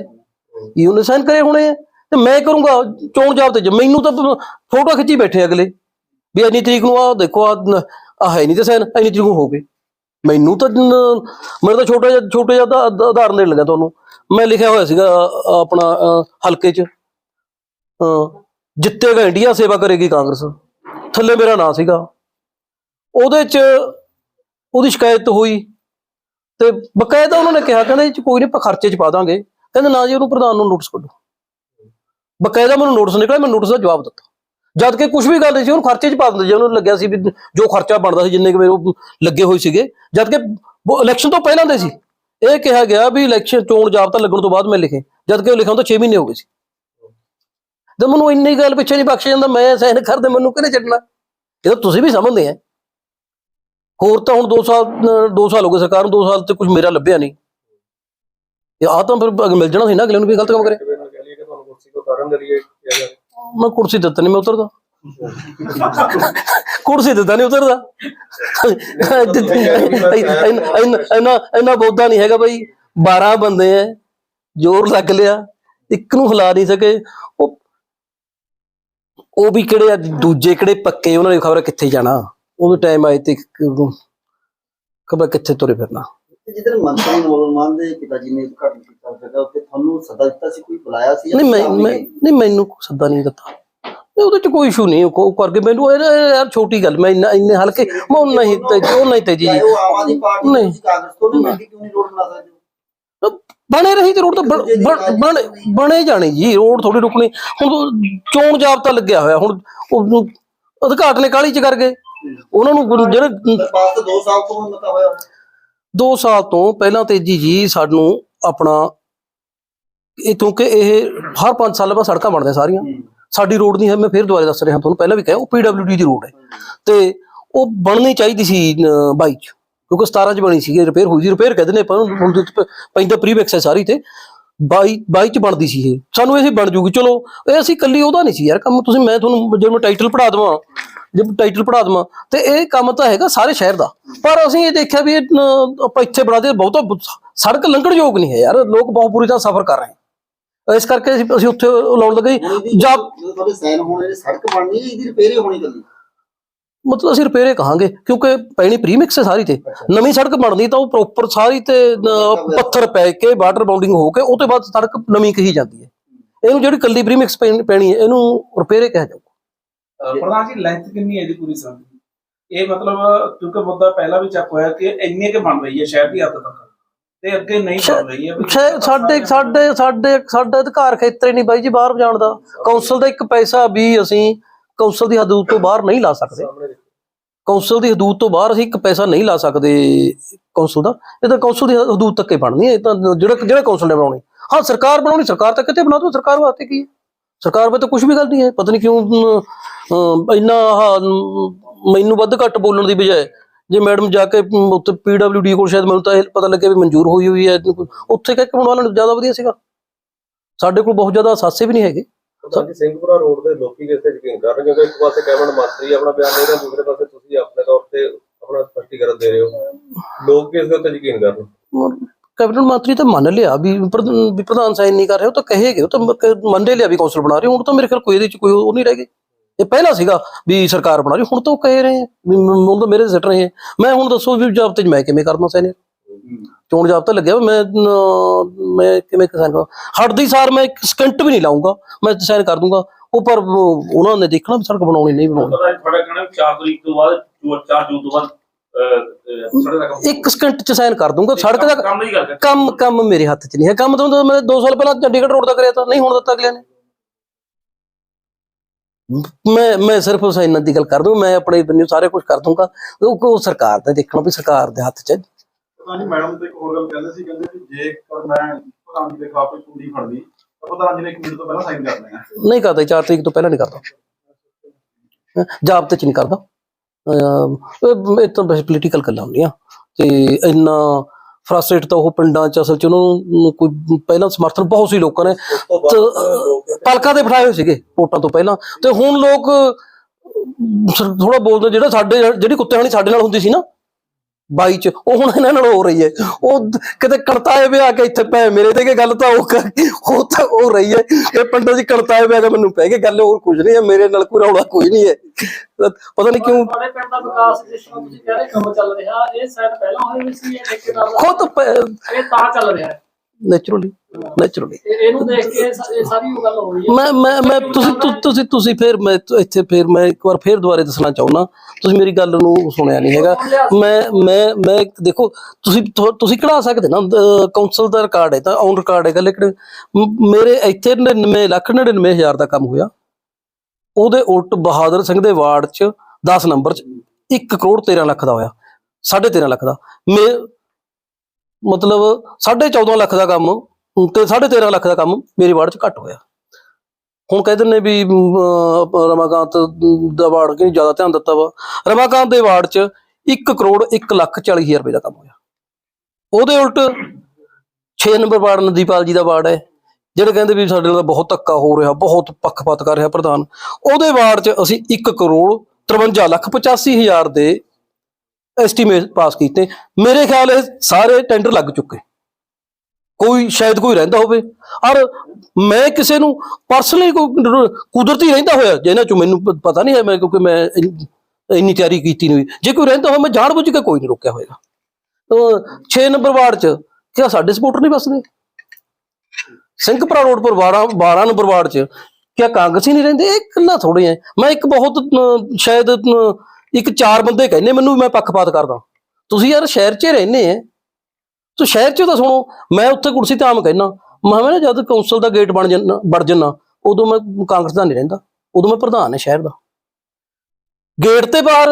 ਇਹ ਉਹਨੇ ਸਾਈਨ ਕਰੇ ਹੋਣੇ ਆ। ਤੇ ਮੈਂ ਕਰੂੰਗਾ ਚੋਣ ਜਾਬਤੇ ਚ। ਮੈਨੂੰ ਤਾਂ ਫੋਟੋ ਖਿੱਚੀ ਬੈਠੇ ਅਗਲੇ। ਵੀ ਇੰਨੀ ਤਰੀਕ ਨੂੰ ਆ ਦੇਖੋ ਆ ਆ ਹੈ ਨਹੀਂ ਤੇ ਸੈਨ ਇੰਨੀ ਤਰੀਕ ਨੂੰ ਹੋ ਗਏ। ਮੈਨੂੰ ਤਾਂ ਮੇਰੇ ਤਾਂ ਛੋਟਾ ਜਿਹਾ ਛੋਟਾ ਜਿਹਾ ਉਦਾ- ਉਦਾ- ਉਦਾਹਰਨ ਦੇਣ ਲੱਗਾ ਤੁਹਾਨੂੰ। ਮੈਂ ਲਿਖਿਆ ਹੋਇਆ ਸੀਗਾ ਆਪਣਾ ਅ, ਹਲਕੇ 'ਚ। ਅ, ਜਿੱਤੇਗਾ ਇੰਡੀਆ ਸੇਵਾ ਕਰੇਗੀ ਕਾਂਗਰਸ। ਥੱਲੇ ਮੇਰਾ ਨਾਂ ਸੀਗਾ। ਉਹਦੇ 'ਚ ਉਹਦੀ ਸ਼ਿਕਾਇਤ ਹੋਈ। ਤੇ ਬਕਾਇਦਾ ਉਹਨਾਂ ਨੇ ਕਿਹਾ ਕਹਿੰਦੇ ਇਹ 'ਚ ਕੋਈ ਨਹੀਂ ਆਪਾਂ ਖਰਚੇ 'ਚ ਪਾ ਦਾਂਗੇ। ਕਹਿੰਦੇ ਨਾ ਜੀ ਉਹਨੂੰ ਪ੍ਰਧਾਨ ਨੂੰ ਨੋਟਿਸ ਕੱਢੋ। ਬਕਾਇਦਾ ਮੈਨੂੰ ਨੋਟਿਸ ਨਿਕਲਿਆ, ਮੈਂ ਨੋਟਿਸ ਦਾ ਜਵਾਬ ਦਿੱਤਾ। ਜਦ ਕਿ ਕੁਝ ਵੀ ਗੱਲ ਨਹੀਂ ਸੀ, ਉਹਨੂੰ ਖਰਚੇ 'ਚ ਪਾ ਦਿੰਦੇ ਜੇ ਉਹਨੂੰ ਲੱਗਿਆ ਸੀ ਵੀ ਜੋ ਖਰਚਾ ਬਣਦਾ ਸੀ, ਜਿੰਨੇ ਕੁ ਮੇਰੇ ਉਹ ਲੱਗੇ ਹੋਏ ਸੀਗੇ। ਜਦ ਕਿ ਇਲੈਕਸ਼ਨ ਤੋਂ ਪਹਿਲਾਂ ਦੇ ਸੀ। ਇਹ ਕਿਹਾ ਗਿਆ ਵੀ ਇਲੈਕਸ਼ਨ ਚੋਣ ਜਾਬਤਾ ਲੱਗਣ ਤੋਂ ਬਾਅਦ ਮੈਂ ਲਿਖੇ। ਜਦ ਕਿ ਉਹ ਲਿਖਣ ਤੋਂ 6 ਮਹੀਨੇ ਹੋ ਗਏ ਸੀ। ਤੇ ਮੈਨੂੰ ਇੰਨੀ ਗੱਲ ਪਿੱਛੇ ਨਹੀਂ ਬਖਸ਼ਿਆ ਜਾਂਦਾ, ਮੈਂ ਸਾਈਨ ਕਰਦੇ ਮੈਨੂੰ ਕਿਹਨੇ ਛੱਡਣਾ? ਇਹ ਤਾਂ ਤੁਸੀਂ ਵੀ ਸਮਝਦੇ ਆ। ਹੋਰ ਤਾਂ ਹੁਣ 2 ਸਾਲ 2 ਸਾਲ ਹੋ ਗਏ ਸਰਕਾਰ ਨੂੰ 2 ਸਾਲ ਤੇ ਕੁਝ ਮੇਰਾ ਲੱਭਿਆ ਨਹੀਂ। ਇਹ ਆ ਤਾਂ ਫਿਰ ਅੱਗੇ ਮਿਲ ਜਾਣਾ ਸੀ ਨਾ, ਅਗਲੇ ਨੂੰ ਵੀ ਗਲਤ ਕੰਮ ਕਰੇ ਕਿਵੇਂ ਨਾਲ ਕਹਿ ਲਈਏ ਕਿ ਤੁਹਾਨੂੰ ਕੁਰਸੀ ਤੋਂ ਉਤਾਰਨ ਦੇ ਲਈ ਮੈਂ ਕੁਰਸੀ ਦਿੱਤਾ ਨਹੀਂ ਮੈਂ ਉਤਰਦਾ। ਕੁਰਸੀ ਦਿੱਤਾ ਨਹੀਂ ਉਤਰਦਾ। ਇੰਨਾ ਇੰਨਾ ਬੋਧਾ ਨਹੀਂ ਹੈਗਾ ਬਈ 12 ਬੰਦੇ ਐ ਜ਼ੋਰ ਲੱਗ ਲਿਆ ਇੱਕ ਨੂੰ ਹਿਲਾ ਨਹੀਂ ਸਕੇ। ਉਹ ਉਹ ਵੀ ਕਿਹੜੇ ਆ, ਦੂਜੇ ਕਿਹੜੇ ਪੱਕੇ ਉਹਨਾਂ ਨੇ ਖਬਰ ਕਿੱਥੇ ਜਾਣਾ? ਉਹਦੇ ਟਾਈਮ ਆਏ ਤੇ ਖਬਰ ਕਿੱਥੇ ਤੁਰੇ ਫਿਰਨਾ? ਜਿੱਦਣ ਮੰਤਰੀ ਨੋਲਮਾਨ ਦੇ ਪਿਤਾ ਜੀ ਨੇ ਉਦਘਾਟਨ ਕੀਤਾ ਸੀਗਾ ਉੱਥੇ ਤੁਹਾਨੂੰ ਸੱਦਾ ਦਿੱਤਾ ਸੀ ਕੋਈ ਬੁਲਾਇਆ ਸੀ ਜਾਂ ਨਹੀਂ ਮੈਂ ਤੁਸੀਂ ਆਪ ਮੈਂ ਹੀ ਗਏ? ਨਹੀਂ ਮੈਨੂੰ ਸੱਦਾ ਨਹੀਂ ਦਿੱਤਾ। ਨਹੀਂ, ਉਹਦੇ ਚ ਕੋਈ ਇਸ਼ੂ ਨਹੀਂ ਉਹ ਉਹ ਕਰਕੇ ਮੈਨੂੰ ਇਹ ਇਹ ਯਾਰ ਛੋਟੀ ਗੱਲ ਮੈਂ ਇੰਨਾ ਇੰਨੇ ਹਲਕੇ ਮੈਂ ਉਹ ਨਹੀਂ ਤੇ ਉਹ ਨਹੀਂ ਤੇ ਜੀ। ਚਾਹੇ ਉਹ ਆਮ ਆਦਮੀ ਪਾਰਟੀ ਨਹੀਂ। ਕਾਂਗਰਸ ਤੋਂ ਨਹੀਂ। ਮਿਲਦੀ ਕਿਉਂ ਨਹੀਂ ਰੋਡ ਬਣਾ ਸਕਦੇ ਹੋ? ਬਣੇ ਰਹੀ ਤੇ ਰੋਡ ਤਾਂ ਬਣ- ਜਾਣੀ ਜੀ ਰੋਡ ਥੋੜੀ ਰੁਕਣੀ। ਹੁਣ ਚੋਣ ਜਾਬਤਾ ਲੱਗਿਆ ਹੋਇਆ ਹੁਣ ਉਹਨੂੰ ਉਦਘਾਟਨ ਕਾਲੀ ਚ ਕਰ ਗਏ? ਉਹਨਾਂ ਨੂੰ ਜਿਹੜੇ ਪਰ ਪਾਸ ਤਾਂ 2 ਸਾਲ ਤੋਂ ਮਤਾ ਹੋਇਆ। 2 ਸਾਲ ਤੋਂ ਪਹਿਲਾਂ ਤੇ ਜੀ ਸਾਨੂੰ ਆਪਣਾ ਇਹ ਕਿਉਂਕਿ ਇਹ ਹਰ 5 ਸਾਲ ਬਾਅਦ ਸੜਕਾਂ ਬਣਦੀਆਂ ਸਾਰੀਆਂ। ਸਾਡੀ ਰੋਡ ਨਹੀਂ ਹੈ ਮੈਂ ਫਿਰ ਦੁਬਾਰਾ ਦੱਸ ਰਿਹਾ ਤੁਹਾਨੂੰ ਪਹਿਲਾਂ ਵੀ ਕਿਹਾ ਉਹ ਪੀਡਬਲਯੂਡੀ ਦੀ ਰੋਡ ਹੈ। ਤੇ ਉਹ ਬਣਨੀ ਚਾਹੀਦੀ ਸੀ 22 ਚ ਕਿਉਂਕਿ 17 ਚ ਬਣੀ ਸੀ ਰਿਪੇਅਰ ਹੋਈ ਸੀ ਰਿਪੇਅਰ ਕਹਿੰਦੇ ਨੇ ਪਰ ਹੁਣ ਪੈਂਦਾ ਪ੍ਰੀਵੈਕਸ ਹੈ ਸਾਰੀ ਤੇ 22 22 ਚ ਬਣਦੀ ਸੀ ਇਹ। ਸਾਨੂੰ ਇਹ ਬਣ ਜੂਗੀ ਚਲੋ ਇਹ ਅਸੀਂ ਕੱਲੀ ਉਹਦਾ ਨਹੀਂ ਸੀ ਯਾਰ ਕੰਮ ਤੁਸੀਂ ਮੈਂ ਤੁਹਾਨੂੰ ਜੇ ਮੈਂ ਟਾਈਟਲ ਪੜਾ ਦਵਾਂ ਜੇ ਟਾਈਟਲ ਪੜਾ ਦਵਾਂ ਤੇ ਇਹ ਕੰਮ ਤਾਂ ਹੈਗਾ ਸਾਰੇ ਸ਼ਹਿਰ ਦਾ। ਪਰ ਅਸੀਂ ਇਹ ਦੇਖਿਆ ਵੀ ਆਪਾਂ ਇੱਥੇ ਬਣਾ ਦੇ ਬਹੁਤਾ ਸੜਕ ਲੰਘਣ ਯੋਗ ਨਹੀਂ ਹੈ ਯਾਰ ਲੋਕ ਬਹੁਤ ਬੁਰੀ ਤਰ੍ਹਾਂ ਸਫ਼ਰ ਕਰ ਰਹੇ ਹੈ ਇਸ ਕਰਕੇ ਅਸੀਂ ਉੱਥੇ ਲਾਉਣ ਲੱਗੇ ਜਾਂ ਜਦੋਂ ਤੁਹਾਡੇ ਸਾਈਨ ਹੋਣੇ ਨੇ ਸੜਕ ਬਣਨੀ ਹੈ ਇਹਦੀ ਰਿਪੇਅਰ ਹੀ ਹੋਣੀ ਕੱਲੀ ਮਤਲਬ ਅਸੀਂ ਰਿਪੇਅਰੇ ਕਹਾਂਗੇ ਕਿਉਂਕਿ ਪੈਣੀ ਪ੍ਰੀਮਿਕਸ ਹੈ ਸਾਰੀ ਤੇ। ਨਵੀਂ ਸੜਕ ਬਣਦੀ ਤਾਂ ਉਹ ਪ੍ਰੋਪਰ ਸਾਰੀ ਤੇ ਪੱਥਰ ਪੈ ਕੇ ਵਾਟਰ ਬਾਉਂਡਿੰਗ ਹੋ ਕੇ ਉਹ ਤੋਂ ਬਾਅਦ ਸੜਕ ਨਵੀਂ ਕਹੀ ਜਾਂਦੀ ਹੈ। ਇਹਨੂੰ ਜਿਹੜੀ ਕੱਲੀ ਪ੍ਰੀਮਿਕਸ ਪੈਣੀ ਹੈ ਇਹਨੂੰ ਰਿਪੇਅਰੇ ਕਿਹਾ ਅਹ ਪ੍ਰਧਾਨ ਜੀ ਲੈਂਥ ਕਿੰਨੀ ਹੈ ਇਹਦੀ ਪੂਰੀ ਸੜਕ ਦੀ? ਇਹ ਮਤਲਬ ਕਿਉਂਕਿ ਮੁੱਦਾ ਪਹਿਲਾਂ ਵੀ ਚੱਕ ਹੋਇਆ ਕਿ ਇੰਨੇ ਕੇ ਬਣ ਰਹੀ ਹੈ ਸ਼ਹਿਰ ਦੀ ਹੱਦ ਤੱਕ। ਤੇ ਅੱਗੇ ਨਹੀਂ ਬਣ ਰਹੀ ਹੈ ਸਾਡੇ ਸਾਡੇ ਸਾਡੇ ਸਾਡਾ ਅਧਿਕਾਰ ਖੇਤਰ ਹੀ ਨਹੀਂ ਬਾਈ ਜੀ ਬਾਹਰ ਜਾਣ ਦਾ। ਕੌਂਸਲ ਦਾ ਇੱਕ ਪੈਸਾ ਵੀ ਅਸੀਂ ਕੌਂਸਲ ਦੀ ਹਦੂਦ ਤੋਂ ਬਾਹਰ ਨਹੀਂ ਲਾ ਸਕਦੇ। ਕੌਂਸਲ ਦੀ ਹਦੂਦ ਤੋਂ ਬਾਹਰ ਅਸੀਂ ਇੱਕ ਪੈਸਾ ਨਹੀਂ ਲਾ ਸਕਦੇ ਕੌਂਸਲ ਦਾ। ਇਹ ਤਾਂ ਕੌਂਸਲ ਦੀ ਹਦੂਦ ਤੱਕ ਹੀ ਬਣਨੀ ਹੈ। ਇਹ ਤਾਂ ਜਿਹੜਾ ਜਿਹੜਾ ਕੌਂਸਲ ਨੇ ਬਣਾਉਣੀ। ਹਾਂ ਸਰਕਾਰ ਬਣਾਉਣੀ ਸਰਕਾਰ ਤਾਂ ਕਿਤੇ ਬਣਾ ਦੋ ਸਰਕਾਰ ਵਾਸਤੇ ਕੀ ਹੈ? ਸਰਕਾਰ ਵਾਸਤੇ ਕੁਝ ਵੀ ਗੱਲ ਨਹੀਂ ਹੈ। ਪਤਾ ਨਹੀਂ ਕਿਉਂ ਇੰਨਾ ਆਹ, ਮੈਨੂੰ ਵੱਧ ਘੱਟ ਬੋਲਣ ਦੀ ਬਜਾਏ ਜੇ ਮੈਡਮ ਜਾ ਕੇ ਉੱਥੇ ਪੀਡਬਲਯੂਡੀ ਕੋਲ ਸ਼ਾਇਦ ਮੈਨੂੰ ਤਾਂ ਇਹ ਪਤਾ ਲੱਗਿਆ ਵੀ ਮਨਜ਼ੂਰ ਹੋਈ ਹੋਈ ਹੈ ਉੱਥੇ ਕਹਿ ਕੇ ਬਣਵਾ ਲੈਣ ਜ਼ਿਆਦਾ ਵਧੀਆ ਸੀਗਾ। ਸਾਡੇ ਕੋਲ ਬਹੁਤ ਜ਼ਿਆਦਾ ਸਾਸੇ ਵੀ ਨਹੀਂ ਹੈਗੇ। ਜੀ ਸਿੰਘਪੁਰਾ ਰੋਡ ਦੇ ਲੋਕੀ ਕਿਸ ਤੇ ਯਕੀਨ ਕਰ ਰਹੇ ਕਿਉਂਕਿ ਇੱਕ ਪਾਸੇ ਕੈਬਨਿਟ ਮੰਤਰੀ ਆਪਣਾ ਬਿਆਨ ਦੇ ਰਹੇ ਦੂਸਰੇ ਪਾਸੇ ਤੁਸੀਂ ਆਪਣੇ ਤੌਰ ਤੇ ਆਪਣਾ ਸਪਸ਼ਟੀਕਰਨ ਦੇ ਰਹੇ ਹੋ। ਲੋਕ ਕਿਸ ਦੇ ਉੱਤੇ ਯਕੀਨ ਕਰ ਰਹੇ ਔਰ ਕੈਬਨਿਟ ਮੰਤਰੀ ਤਾਂ ਮੰਨ ਲਿਆ ਵੀ ਪ੍ਰਧ- ਵੀ ਪ੍ਰਧਾਨ ਸਾਈਨ ਨਹੀਂ ਕਰ ਰਹੇ ਉਹ ਤਾਂ ਕਹੇਗੇ ਉਹ ਤਾਂ ਮ- ਕ- ਮੰਨ ਹੀ ਲਿਆ ਵੀ ਕੌਂਸਲ ਬਣਾ ਰਹੇ ਹੁਣ ਤਾਂ ਮੇਰੇ ਖਿਆਲ ਕੋਈ ਇਹਦੇ ਚ ਕੋਈ ਉਹ ਨਹੀਂ ਰਹਿ ਗਏ। ਇਹ ਪਹਿਲਾਂ ਸੀਗਾ ਵੀ ਸਰਕਾਰ ਬਣਾ ਰਹੀ ਹੁਣ ਤਾਂ ਉਹ ਕਹਿ ਰਹੇ ਵੀ ਮ- ਹੁਣ ਤਾਂ ਮੇਰੇ ਸਿੱਟ ਰਹੇ ਮੈਂ ਹੁਣ ਦੱਸੋ ਵੀ ਜਾਬਤੇ ਚ ਮੈਂ ਕਿਵੇਂ ਕਰਨਾ ਸਾਈਨ ਚੋਣ ਜਾਬਤਾ ਲੱਗਿਆ ਵਾ, ਮੈਂ ਨ- ਮੈਂ ਕਿਵੇਂ ਸਾਈਨ ਕਰਾਂ? ਹਟਦੀ ਸਾਰ ਮੈਂ ਇੱਕ ਸਕਿੰਟ ਵੀ ਨਹੀਂ ਲਾਉਂਗਾ ਮੈਂ ਸਾਈਨ ਕਰ ਦੂੰਗਾ। ਉਹ ਪਰ ਉਹ- ਉਹਨਾਂ ਨੇ ਦੇਖਣਾ ਵੀ ਸੜਕ ਬਣਾਉਣੀ ਨਹੀਂ ਬਣਾਉਣੀ। ਪਤਾ ਤੁਹਾਡਾ ਕਹਿਣਾ ਵੀ 4 ਤਰੀਕ ਤੋਂ ਬਾਅਦ 4 ਜੂਨ ਤੋਂ ਬਾਅਦ ਅਹ, ਅਹ, ਸੜਕ ਦਾ ਕੰਮ ਇੱਕ ਸਕਿੰਟ ਚ ਸਾਈਨ ਕਰ ਦੂੰਗਾ। ਸੜਕ ਦਾ ਕੰਮ ਕਰਦੇ ਕੰਮ ਕੰਮ ਮੇਰੇ ਹੱਥ 'ਚ ਨਹੀਂ ਹੈ। ਕੰਮ ਤਾਂ ਮੈਂ 2 ਸਾਲ ਪਹਿਲਾਂ ਚੰਡੀਗੜ੍ਹ ਰੋਡ ਦਾ ਕਰਿਆ ਤਾਂ ਨਹੀਂ ਹੁਣ ਦਿੱਤਾ ਅਗਲਿਆਂ ਨੇ। ਮੈਂ ਮੈਂ ਸਿਰਫ ਉਸ ਇਹਨਾਂ ਦੀ ਗੱਲ ਕਰ ਦੂੰ ਮੈਂ ਆਪਣੇ ਬੰਨਿਓ ਸਾਰੇ ਕੁਝ ਕਰ ਦੂੰਗਾ। ਉਹ ਸਰਕਾਰ ਦਾ ਦੇਖਣਾ ਵੀ ਸਰਕਾਰ ਦੇ ਹੱਥ 'ਚ ਹੈ। ਪ੍ਰਧਾਨ ਜੀ ਮੈਡਮ ਤੇ ਇੱਕ ਹੋਰ ਗੱਲ ਕਹਿੰਦੇ ਸੀ ਕਹਿੰਦੇ ਵੀ ਜੇਕਰ ਮੈਂ ਪ੍ਰਧਾਨ ਜੀ ਦੇ ਖਿਲਾਫ ਕੋਈ ਕੁੰਡੀ ਫੜਦੀ ਤਾਂ ਪ੍ਰਧਾਨ ਜੀ ਨੇ ਇੱਕ ਮਿੰਟ ਤੋਂ ਪਹਿਲਾਂ ਸਾਈਨ ਕਰ ਦੇਣਾ। ਨਹੀਂ ਕਰਦਾ 4 ਤਰੀਕ ਤੋਂ ਪਹਿਲਾਂ ਨਹੀਂ ਕਰਦਾ। ਜਾਬਤੇ 'ਚ ਨਹੀਂ ਕਰਦਾ। ਇਹ ਇਹ ਤਾਂ ਬਸ ਪੋਲੀਟੀਕਲ ਗੱਲਾਂ ਹੁੰਦੀਆਂ। ਤੇ ਇੰਨਾ ਫਰਸਟ੍ਰੇਟ ਤਾਂ ਉਹ ਪਿੰਡਾਂ 'ਚ ਅਸਲ 'ਚ ਉਹਨਾਂ ਨੂੰ ਕੋਈ ਪਹਿਲਾਂ ਸਮਰਥਨ ਬਹੁਤ ਸੀ ਲੋਕਾਂ ਨੇ। ਪਲਕਾਂ ਤੇ ਬਿਠਾਏ ਹੋਏ ਸੀਗੇ ਵੋਟਾਂ ਤੋਂ ਪਹਿਲਾਂ। ਤੇ ਹੁਣ ਲੋਕ ਥੋੜਾ ਬੋਲਦੇ ਜਿਹੜਾ ਸਾਡੇ ਜਿਹੜੀ ਕੁੱਤੇ ਹਾਣੀ ਸਾਡੇ ਨਾਲ ਹੁੰਦੀ ਸੀ ਨਾ 22 ਚ ਉਹ ਹੁਣ ਇਹਨਾਂ ਨਾਲ ਹੋ ਰਹੀ ਹੈ। ਉਹ ਕਿਤੇ ਕੜਤਾਏ ਵੇ ਆ ਕੇ ਇੱਥੇ ਪੈ ਮੇਰੇ ਤੇ ਕਿ ਗੱਲ ਤਾਂ ਉਹ ਕਰ- ਉਹ ਤਾਂ ਹੋ ਰਹੀ ਹੈ। ਇਹ ਪਿੰਡਾਂ 'ਚ ਕੜਤਾਏ ਵੇ ਆ ਕੇ ਮੈਨੂੰ ਪੈ ਕੇ ਗੱਲ ਹੋਰ ਕੁਝ ਨਹੀਂ ਹੈ ਮੇਰੇ ਨਾਲ ਕੋਈ ਰੌਲਾ ਕੋਈ ਨਹੀਂ ਹੈ। ਪਤਾ ਨਹੀਂ ਕਿਉਂ ਬੜੇ ਪਿੰਡ ਦਾ ਵਿਕਾਸ ਜਿਸ ਤਰ੍ਹਾਂ ਤੁਸੀਂ ਕਹਿ ਰਹੇ ਕੰਮ ਚੱਲ ਰਿਹਾ ਇਹ ਸਾਈਡ ਪਹਿਲਾਂ ਹੋਏ ਵੀ ਸੀ ਇਹ ਠੇਕੇਦਾਰ ਦਾ? ਖੁਦ ਇਹ ਤਾਂ ਚੱਲ ਰਿਹਾ। ਹੈ ਨੇਚਰਲੀ ਨੇਚਰਲੀ ਇਹ- ਇਹਨੂੰ ਦੇਖ ਕੇ ਇਹ ਸਾਰੀ ਗੱਲ ਹੋ ਰਹੀ ਹੈ। ਮੈਂ ਮੈਂ ਮੈਂ ਤੁਸੀਂ ਤੁਸੀਂ ਤੁਸੀਂ ਫਿਰ ਮੈਂ ਇੱਥੇ ਫਿਰ ਮੈਂ ਇੱਕ ਵਾਰ ਫਿਰ ਦੁਬਾਰੇ ਦੱਸਣਾ ਚਾਹੁੰਦਾ। ਤੁਸੀਂ ਮੇਰੀ ਗੱਲ ਨੂੰ ਸੁਣਿਆ ਨਹੀਂ ਹੈਗਾ। ਮੈਂ ਮੈਂ ਮੈਂ ਦੇਖੋ ਤੁਸੀਂ ਤੁਸੀਂ ਕਢਾ ਸਕਦੇ ਨਾ? ਕਾਉਂਸਲ ਦਾ ਰਿਕਾਰਡ ਹੈ ਤਾਂ ਔਨ ਰਿਕਾਰਡ ਹੈਗਾ ਲੇਕਿਨ ਮੇਰੇ ਇੱਥੇ 99 ਲੱਖ 99 ਹਜ਼ਾਰ ਦਾ ਕੰਮ ਹੋਇਆ। ਉਹਦੇ ਉਲਟ ਬਹਾਦਰ ਸਿੰਘ ਦੇ ਵਾਰਡ 'ਚ 10 ਨੰਬਰ 'ਚ 1 ਕਰੋੜ 13 ਲੱਖ ਦਾ ਹੋਇਆ। 13.5 ਲੱਖ ਦਾ। ਮੈਂ ਮਤਲਬ 14.5 ਲੱਖ ਦਾ ਕੰਮ ਤੇ 13.5 ਲੱਖ ਦਾ ਕੰਮ ਮੇਰੀ ਵਾਰਡ 'ਚ ਘੱਟ ਹੋਇਆ। ਹੁਣ ਕਹਿੰਦੇ ਨੇ ਵੀ ਰਮਾਕਾਂਤ ਦਾ ਵਾਰਡ ਕਿ ਜ਼ਿਆਦਾ ਧਿਆਨ ਦਿੱਤਾ ਵਾ। ਰਮਾਕਾਂਤ ਦੇ ਵਾਰਡ 'ਚ 1 ਕਰੋੜ 1 ਲੱਖ 40 ਹਜ਼ਾਰ ਰੁਪਏ ਦਾ ਕੰਮ ਹੋਇਆ। ਉਹਦੇ ਉਲਟ 6 ਨੰਬਰ ਵਾਰਡ ਨਦੀਪਾਲ ਜੀ ਦਾ ਵਾਰਡ ਹੈ, ਜਿਹੜੇ ਕਹਿੰਦੇ ਵੀ ਸਾਡੇ ਨਾਲ ਬਹੁਤ ਧੱਕਾ ਹੋ ਰਿਹਾ, ਬਹੁਤ ਪੱਖਪਾਤ ਕਰ ਰਿਹਾ ਪ੍ਰਧਾਨ। ਉਹਦੇ ਵਾਰਡ 'ਚ ਅਸੀਂ 1 ਕਰੋੜ 53 ਲੱਖ 85 ਹਜ਼ਾਰ ਦੇ ਐਸਟੀਮੇਟ ਪਾਸ ਕੀਤੇ। ਮੇਰੇ ਖਿਆਲ ਇਹ ਸਾਰੇ ਟੈਂਡਰ ਲੱਗ ਚੁੱਕੇ। ਕੋਈ, ਸ਼ਾਇਦ ਕੋਈ ਰਹਿੰਦਾ ਹੋਵੇ। ਔਰ ਮੈਂ ਕਿਸੇ ਨੂੰ ਪਰਸਨਲੀ ਕੋਈ ਕੁਦਰਤੀ ਰਹਿੰਦਾ ਹੋਇਆ, ਜਿਹਨਾਂ ਚੋਂ ਮੈਨੂੰ ਪਤਾ ਨਹੀਂ ਹੈ ਮੈਂ, ਕਿਉਂਕਿ ਮੈਂ ਇੰਨੀ ਤਿਆਰੀ ਕੀਤੀ ਨਹੀਂ ਹੋਈ। ਜੇ ਕੋਈ ਰਹਿੰਦਾ ਹੋਵੇ, ਮੈਂ ਜਾਣ ਬੁੱਝ ਕੇ ਕੋਈ ਨਹੀਂ ਰੋਕਿਆ ਹੋਏਗਾ। 6 ਨੰਬਰ ਵਾਰਡ 'ਚ, ਕਿਆ ਸਾਡੇ ਸਪੋਰਟਰ ਨਹੀਂ ਬਸਦੇ ਸਿੰਘਪੁਰਾ ਰੋਡ ਪਰ 12 12 ਨੰਬਰ ਵਾਰਡ 'ਚ, ਕਿਆ ਕਾਂਗਰਸੀ ਨਹੀਂ ਰਹਿੰਦੇ? ਇਹ ਇਕੱਲਾ ਥੋੜੇ ਹੈ। ਮੈਂ ਇੱਕ ਬਹੁਤ ਸ਼ਾਇਦ ਇੱਕ ਚਾਰ ਬੰਦੇ ਕਹਿੰਦੇ ਮੈਨੂੰ, ਮੈਂ ਪੱਖਪਾਤ ਕਰਦਾ। ਤੁਸੀਂ ਯਾਰ ਸ਼ਹਿਰ 'ਚ ਰਹਿੰਦੇ ਆ ਤੂੰ ਸ਼ਹਿਰ 'ਚ ਤਾਂ ਸੁਣੋ, ਮੈਂ ਉੱਥੇ ਕੁਰਸੀ ਤੇ ਆਮ ਕਹਿਣਾ ਮੈਂ ਕਿਹਾ ਨਾ ਜਦ ਕੌਂਸਲ ਦਾ ਗੇਟ ਬਣ ਜੰਨਾ ਵੜ ਜੰਨਾ ਉਦੋਂ ਮੈਂ ਕਾਂਗਰਸ ਦਾ ਨਹੀਂ ਰਹਿੰਦਾ, ਉਦੋਂ ਮੈਂ ਪ੍ਰਧਾਨ ਹਾਂ ਸ਼ਹਿਰ ਦਾ। ਗੇਟ ਤੇ ਬਾਹਰ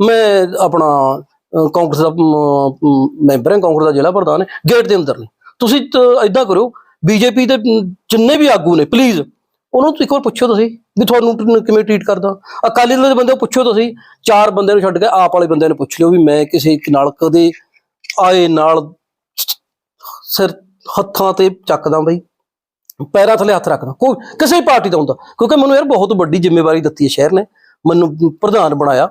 ਮੈਂ ਆਪਣਾ ਕਾਂਗਰਸ ਦਾ ਮੈਂਬਰ ਹਾਂ ਕਾਂਗਰਸ ਦਾ ਜ਼ਿਲ੍ਹਾ ਪ੍ਰਧਾਨ ਹੈ ਗੇਟ ਦੇ ਅੰਦਰ ਨਹੀਂ ਤੁਸੀਂ ਇਦਾਂ ਕਰੋ ਬੀਜੇਪੀ ਦੇ ਜਿੰਨੇ ਵੀ ਆਗੂ ਨੇ ਪਲੀਜ਼ ਉਹਨੂੰ ਨੂੰ ਇੱਕ ਵਾਰ ਪੁੱਛੋ ਤੁਸੀਂ ਵੀ ਤੁਹਾਨੂੰ ਕਿਵੇਂ ਟ੍ਰੀਟ ਕਰਦਾ। ਅਕਾਲੀ ਦਲ ਦੇ ਬੰਦੇ ਪੁੱਛੋ ਤੁਸੀਂ, ਚਾਰ ਬੰਦੇ ਨੂੰ ਛੱਡ ਕੇ ਆਪ ਵਾਲੇ ਬੰਦੇ ਨੂੰ ਪੁੱਛ ਲਿਓ ਵੀ ਮੈਂ ਕਿਸੇ ਨਾਲ ਕਦੇ ਆਏ ਨਾਲ ਸਿਰ ਹੱਥਾਂ ਤੇ ਚੱਕਦਾ ਬਈ। ਪੈਰਾਂ ਥੱਲੇ ਹੱਥ ਰੱਖਦਾ। ਕੋਈ ਕਿਸੇ ਪਾਰਟੀ ਦਾ ਹੁੰਦਾ। ਕਿਉਂਕਿ ਮੈਨੂੰ ਯਾਰ ਬਹੁਤ ਵੱਡੀ ਜ਼ਿੰਮੇਵਾਰੀ ਦਿੱਤੀ ਹੈ ਸ਼ਹਿਰ ਨੇ। ਮੈਨੂੰ ਪ੍ਰਧਾਨ ਬਣਾਇਆ।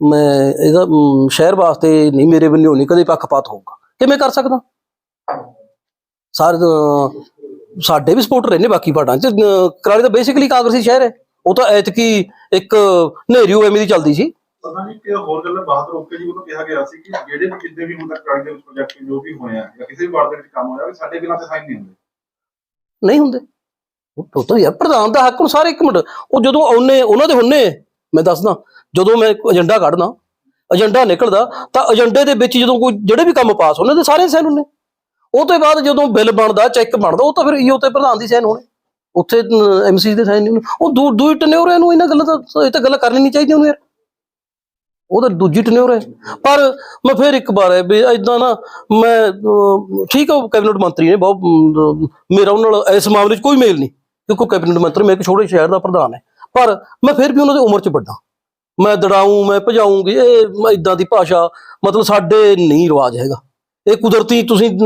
ਮੈਂ ਇਹਦਾ ਸ਼ਹਿਰ ਵਾਸਤੇ ਨਹੀਂ, ਮੇਰੇ ਵੱਲੋਂ ਨਹੀਂ ਕਦੇ ਪੱਖਪਾਤ ਹੋਊਗਾ। ਕਿਵੇਂ ਕਰ ਸਕਦਾ? ਸਾਰੇ ਸਾਡੇ ਵੀ ਸਪੋਰਟਰ ਨੇ ਬਾਕੀ ਪਾਰਟਾਂ ਚ। ਕਰਾਲੀ ਤਾਂ ਬੇਸਿਕਲੀ ਕਾਂਗਰਸੀ ਸ਼ਹਿਰ ਹੈ। ਉਹ ਤਾਂ ਐਤਕੀ ਇੱਕ ਨੇਰੀਓ ਐਵੇਂ ਦੀ ਚੱਲਦੀ ਸੀ। ਪਤਾ ਨਹੀਂ ਕਿ ਹੋਰ ਗੱਲ ਬਾਤ ਰੋਕ ਕੇ ਜੀ ਉਹਨੂੰ ਕਿਹਾ ਗਿਆ ਸੀ ਕਿ ਜਿਹੜੇ ਵੀ ਜਿੱਦੇ ਵੀ ਹੁਣ ਤੱਕ ਕਰਾਈ ਦੇ ਪ੍ਰੋਜੈਕਟ ਜੋ ਵੀ ਹੋਏ ਆ ਜਾਂ ਕਿਸੇ ਵੀ ਵਾਰਡ ਦੇ ਵਿੱਚ ਕੰਮ ਹੋਇਆ ਵੀ ਸਾਡੇ ਬਿਨਾਂ ਤੇ ਸਾਈਨ ਨਹੀਂ ਹੁੰਦੇ। ਨਹੀਂ ਹੁੰਦੇ। ਉਹ ਤਾਂ ਯਾਰ ਪ੍ਰਧਾਨ ਦਾ ਹੱਕ ਨੂੰ ਸਾਰੇ ਇੱਕ ਮਿੰਟ। ਉਹ ਜਦੋਂ ਆਉਨੇ ਉਹਨਾਂ ਦੇ ਹੁੰਨੇ ਮੈਂ ਦੱਸਦਾ ਜਦੋਂ ਮੈਂ ਏਜੰਡਾ ਕੱਢਦਾ ਏਜੰਡਾ ਨਿਕਲਦਾ ਤਾਂ ਏਜੰਡੇ ਦੇ ਵਿੱਚ ਜਦੋਂ ਕੋਈ ਜਿਹੜੇ ਵੀ ਕੰਮ ਪਾਸ ਹੋਣੇ ਤੇ ਸਾਰੇ ਸਾਈਨ ਹੁੰਨੇ ਉਹ ਤੋਂ ਬਾਅਦ ਜਦੋਂ ਬਿੱਲ ਬਣਦਾ, ਚੈੱਕ ਬਣਦਾ, ਉਹ ਤਾਂ ਫਿਰ ਈਓ ਤੇ ਪ੍ਰਧਾਨ ਦੀ ਸਾਈਨ ਹੋਣੇ। ਉੱਥੇ ਐਮਸੀ ਦੇ ਸਾਈਨ ਨਹੀਂ ਹੋਣੇ। ਉਹ ਦੂ ਦੂਈ ਟਨਿਓਰ ਨੂੰ ਇਹਨਾਂ ਗੱਲਾਂ ਤਾਂ, ਇਹ ਤਾਂ ਗੱਲਾਂ ਕਰਨੀ ਨਹੀਂ ਚਾਹੀਦੀ ਉਹਨੂੰ ਯਾਰ। ਉਹ ਤਾਂ ਦੂਜੀ ਟਨਿਓਰ ਹੈ। ਪਰ ਮੈਂ ਫਿਰ ਇੱਕ ਵਾਰ ਹੈ ਵੀ ਇਦਾਂ ਨਾ, ਮੈਂ ਠੀਕ ਹੈ ਉਹ ਕੈਬਨਿਟ ਮੰਤਰੀ ਨੇ ਬਹੁਤ ਮੇਰਾ ਉਹਨਾਂ ਨਾਲ ਇਸ ਮਾਮਲੇ 'ਚ ਕੋਈ ਮੇਲ ਨਹੀਂ। ਕਿਉਂਕਿ ਕੈਬਨਿਟ ਮੰਤਰੀ, ਮੈਂ ਇੱਕ ਛੋਟੇ ਸ਼ਹਿਰ ਦਾ ਪ੍ਰਧਾਨ ਹੈ। ਪਰ ਮੈਂ ਫਿਰ ਵੀ ਉਹਨਾਂ ਦੀ ਉਮਰ 'ਚ ਵੱਡਾ। ਮੈਂ ਦੜਾਊਂ, ਮੈਂ ਭਜਾਊਂਗੀ, ਇਹ ਇਦਾਂ ਦੀ ਭਾਸ਼ਾ, ਮਤਲਬ ਸਾਡੇ ਨਹੀਂ ਰਿਵਾਜ ਹੈਗਾ। ਇਹ ਕੁਦਰਤੀ ਤੁਸੀਂ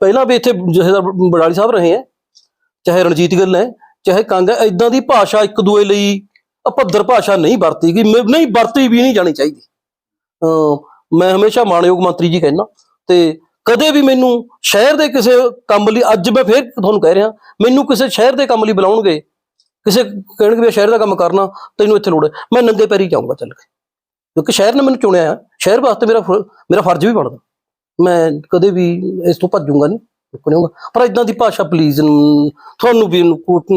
ਪਹਿਲਾਂ ਵੀ ਇੱਥੇ ਜਥੇਦਾਰ ਬੜਾਲੀ ਸਾਹਿਬ ਰਹੇ ਹੈ, ਚਾਹੇ ਰਣਜੀਤ ਗਿੱਲ ਹੈ, ਚਾਹੇ ਕੰਗ ਹੈ ਇਦਾਂ ਦੀ ਭਾਸ਼ਾ ਇੱਕ ਦੂਏ ਲਈ ਅਪੱਧਰ ਭਾਸ਼ਾ ਨਹੀਂ ਵਰਤੀ ਗਈ, ਮੈਂ- ਨਹੀਂ ਵਰਤੀ ਵੀ ਨਹੀਂ ਜਾਣੀ ਚਾਹੀਦੀ। ਮੈਂ ਹਮੇਸ਼ਾ ਮਾਨਯੋਗ ਮੰਤਰੀ ਜੀ ਕਹਿੰਦਾ, ਤੇ ਕਦੇ ਵੀ ਮੈਨੂੰ ਸ਼ਹਿਰ ਦੇ ਕਿਸੇ ਕੰਮ ਲਈ, ਅੱਜ ਮੈਂ ਫੇਰ ਤੁਹਾਨੂੰ ਕਹਿ ਰਿਹਾ, ਮੈਨੂੰ ਕਿਸੇ ਸ਼ਹਿਰ ਦੇ ਕੰਮ ਲਈ ਬੁਲਾਉਣਗੇ, ਕਿਸੇ ਕਹਿਣਗੇ ਵੀ ਸ਼ਹਿਰ ਦਾ ਕੰਮ ਕਰਨਾ, ਤੈਨੂੰ ਇੱਥੇ ਲੋੜ ਹੈ, ਮੈਂ ਨੰਗੇ ਪੈਰੀ ਜਾਊਂਗਾ ਚੱਲ ਕੇ। ਕਿਉਂਕਿ ਸ਼ਹਿਰ ਨੇ ਮੈਨੂੰ ਚੁਣਿਆ ਹੈ ਸ਼ਹਿਰ ਵਾਸਤੇ ਮੇਰਾ ਫਰ- ਮੇਰਾ ਫਰਜ਼ ਵੀ ਬਣਦਾ। ਮੈਂ ਕਦੇ ਵੀ ਇਸ ਤੋਂ ਭੱਜੂਗਾ ਨਹੀਂ, ਰੁਕ ਪਰ ਇਦਾਂ ਦੀ ਭਾਸ਼ਾ ਪਲੀਜ਼ ਤੁਹਾਨੂੰ ਵੀ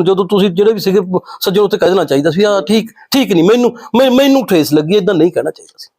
ਜਦੋਂ ਤੁਸੀਂ ਜਿਹੜੇ ਵੀ ਸੀਗੇ, ਸੱਜਣ ਉੱਤੇ ਕਹਿ ਦੇਣਾ ਚਾਹੀਦਾ ਸੀ ਆ ਠੀਕ ਠੀਕ ਨਹੀਂ, ਮੈਨੂੰ ਮੈਂ- ਮੈਨੂੰ ਠੇਸ ਲੱਗੀ ਇਦਾਂ ਨਹੀਂ ਕਹਿਣਾ ਚਾਹੀਦਾ ਸੀ।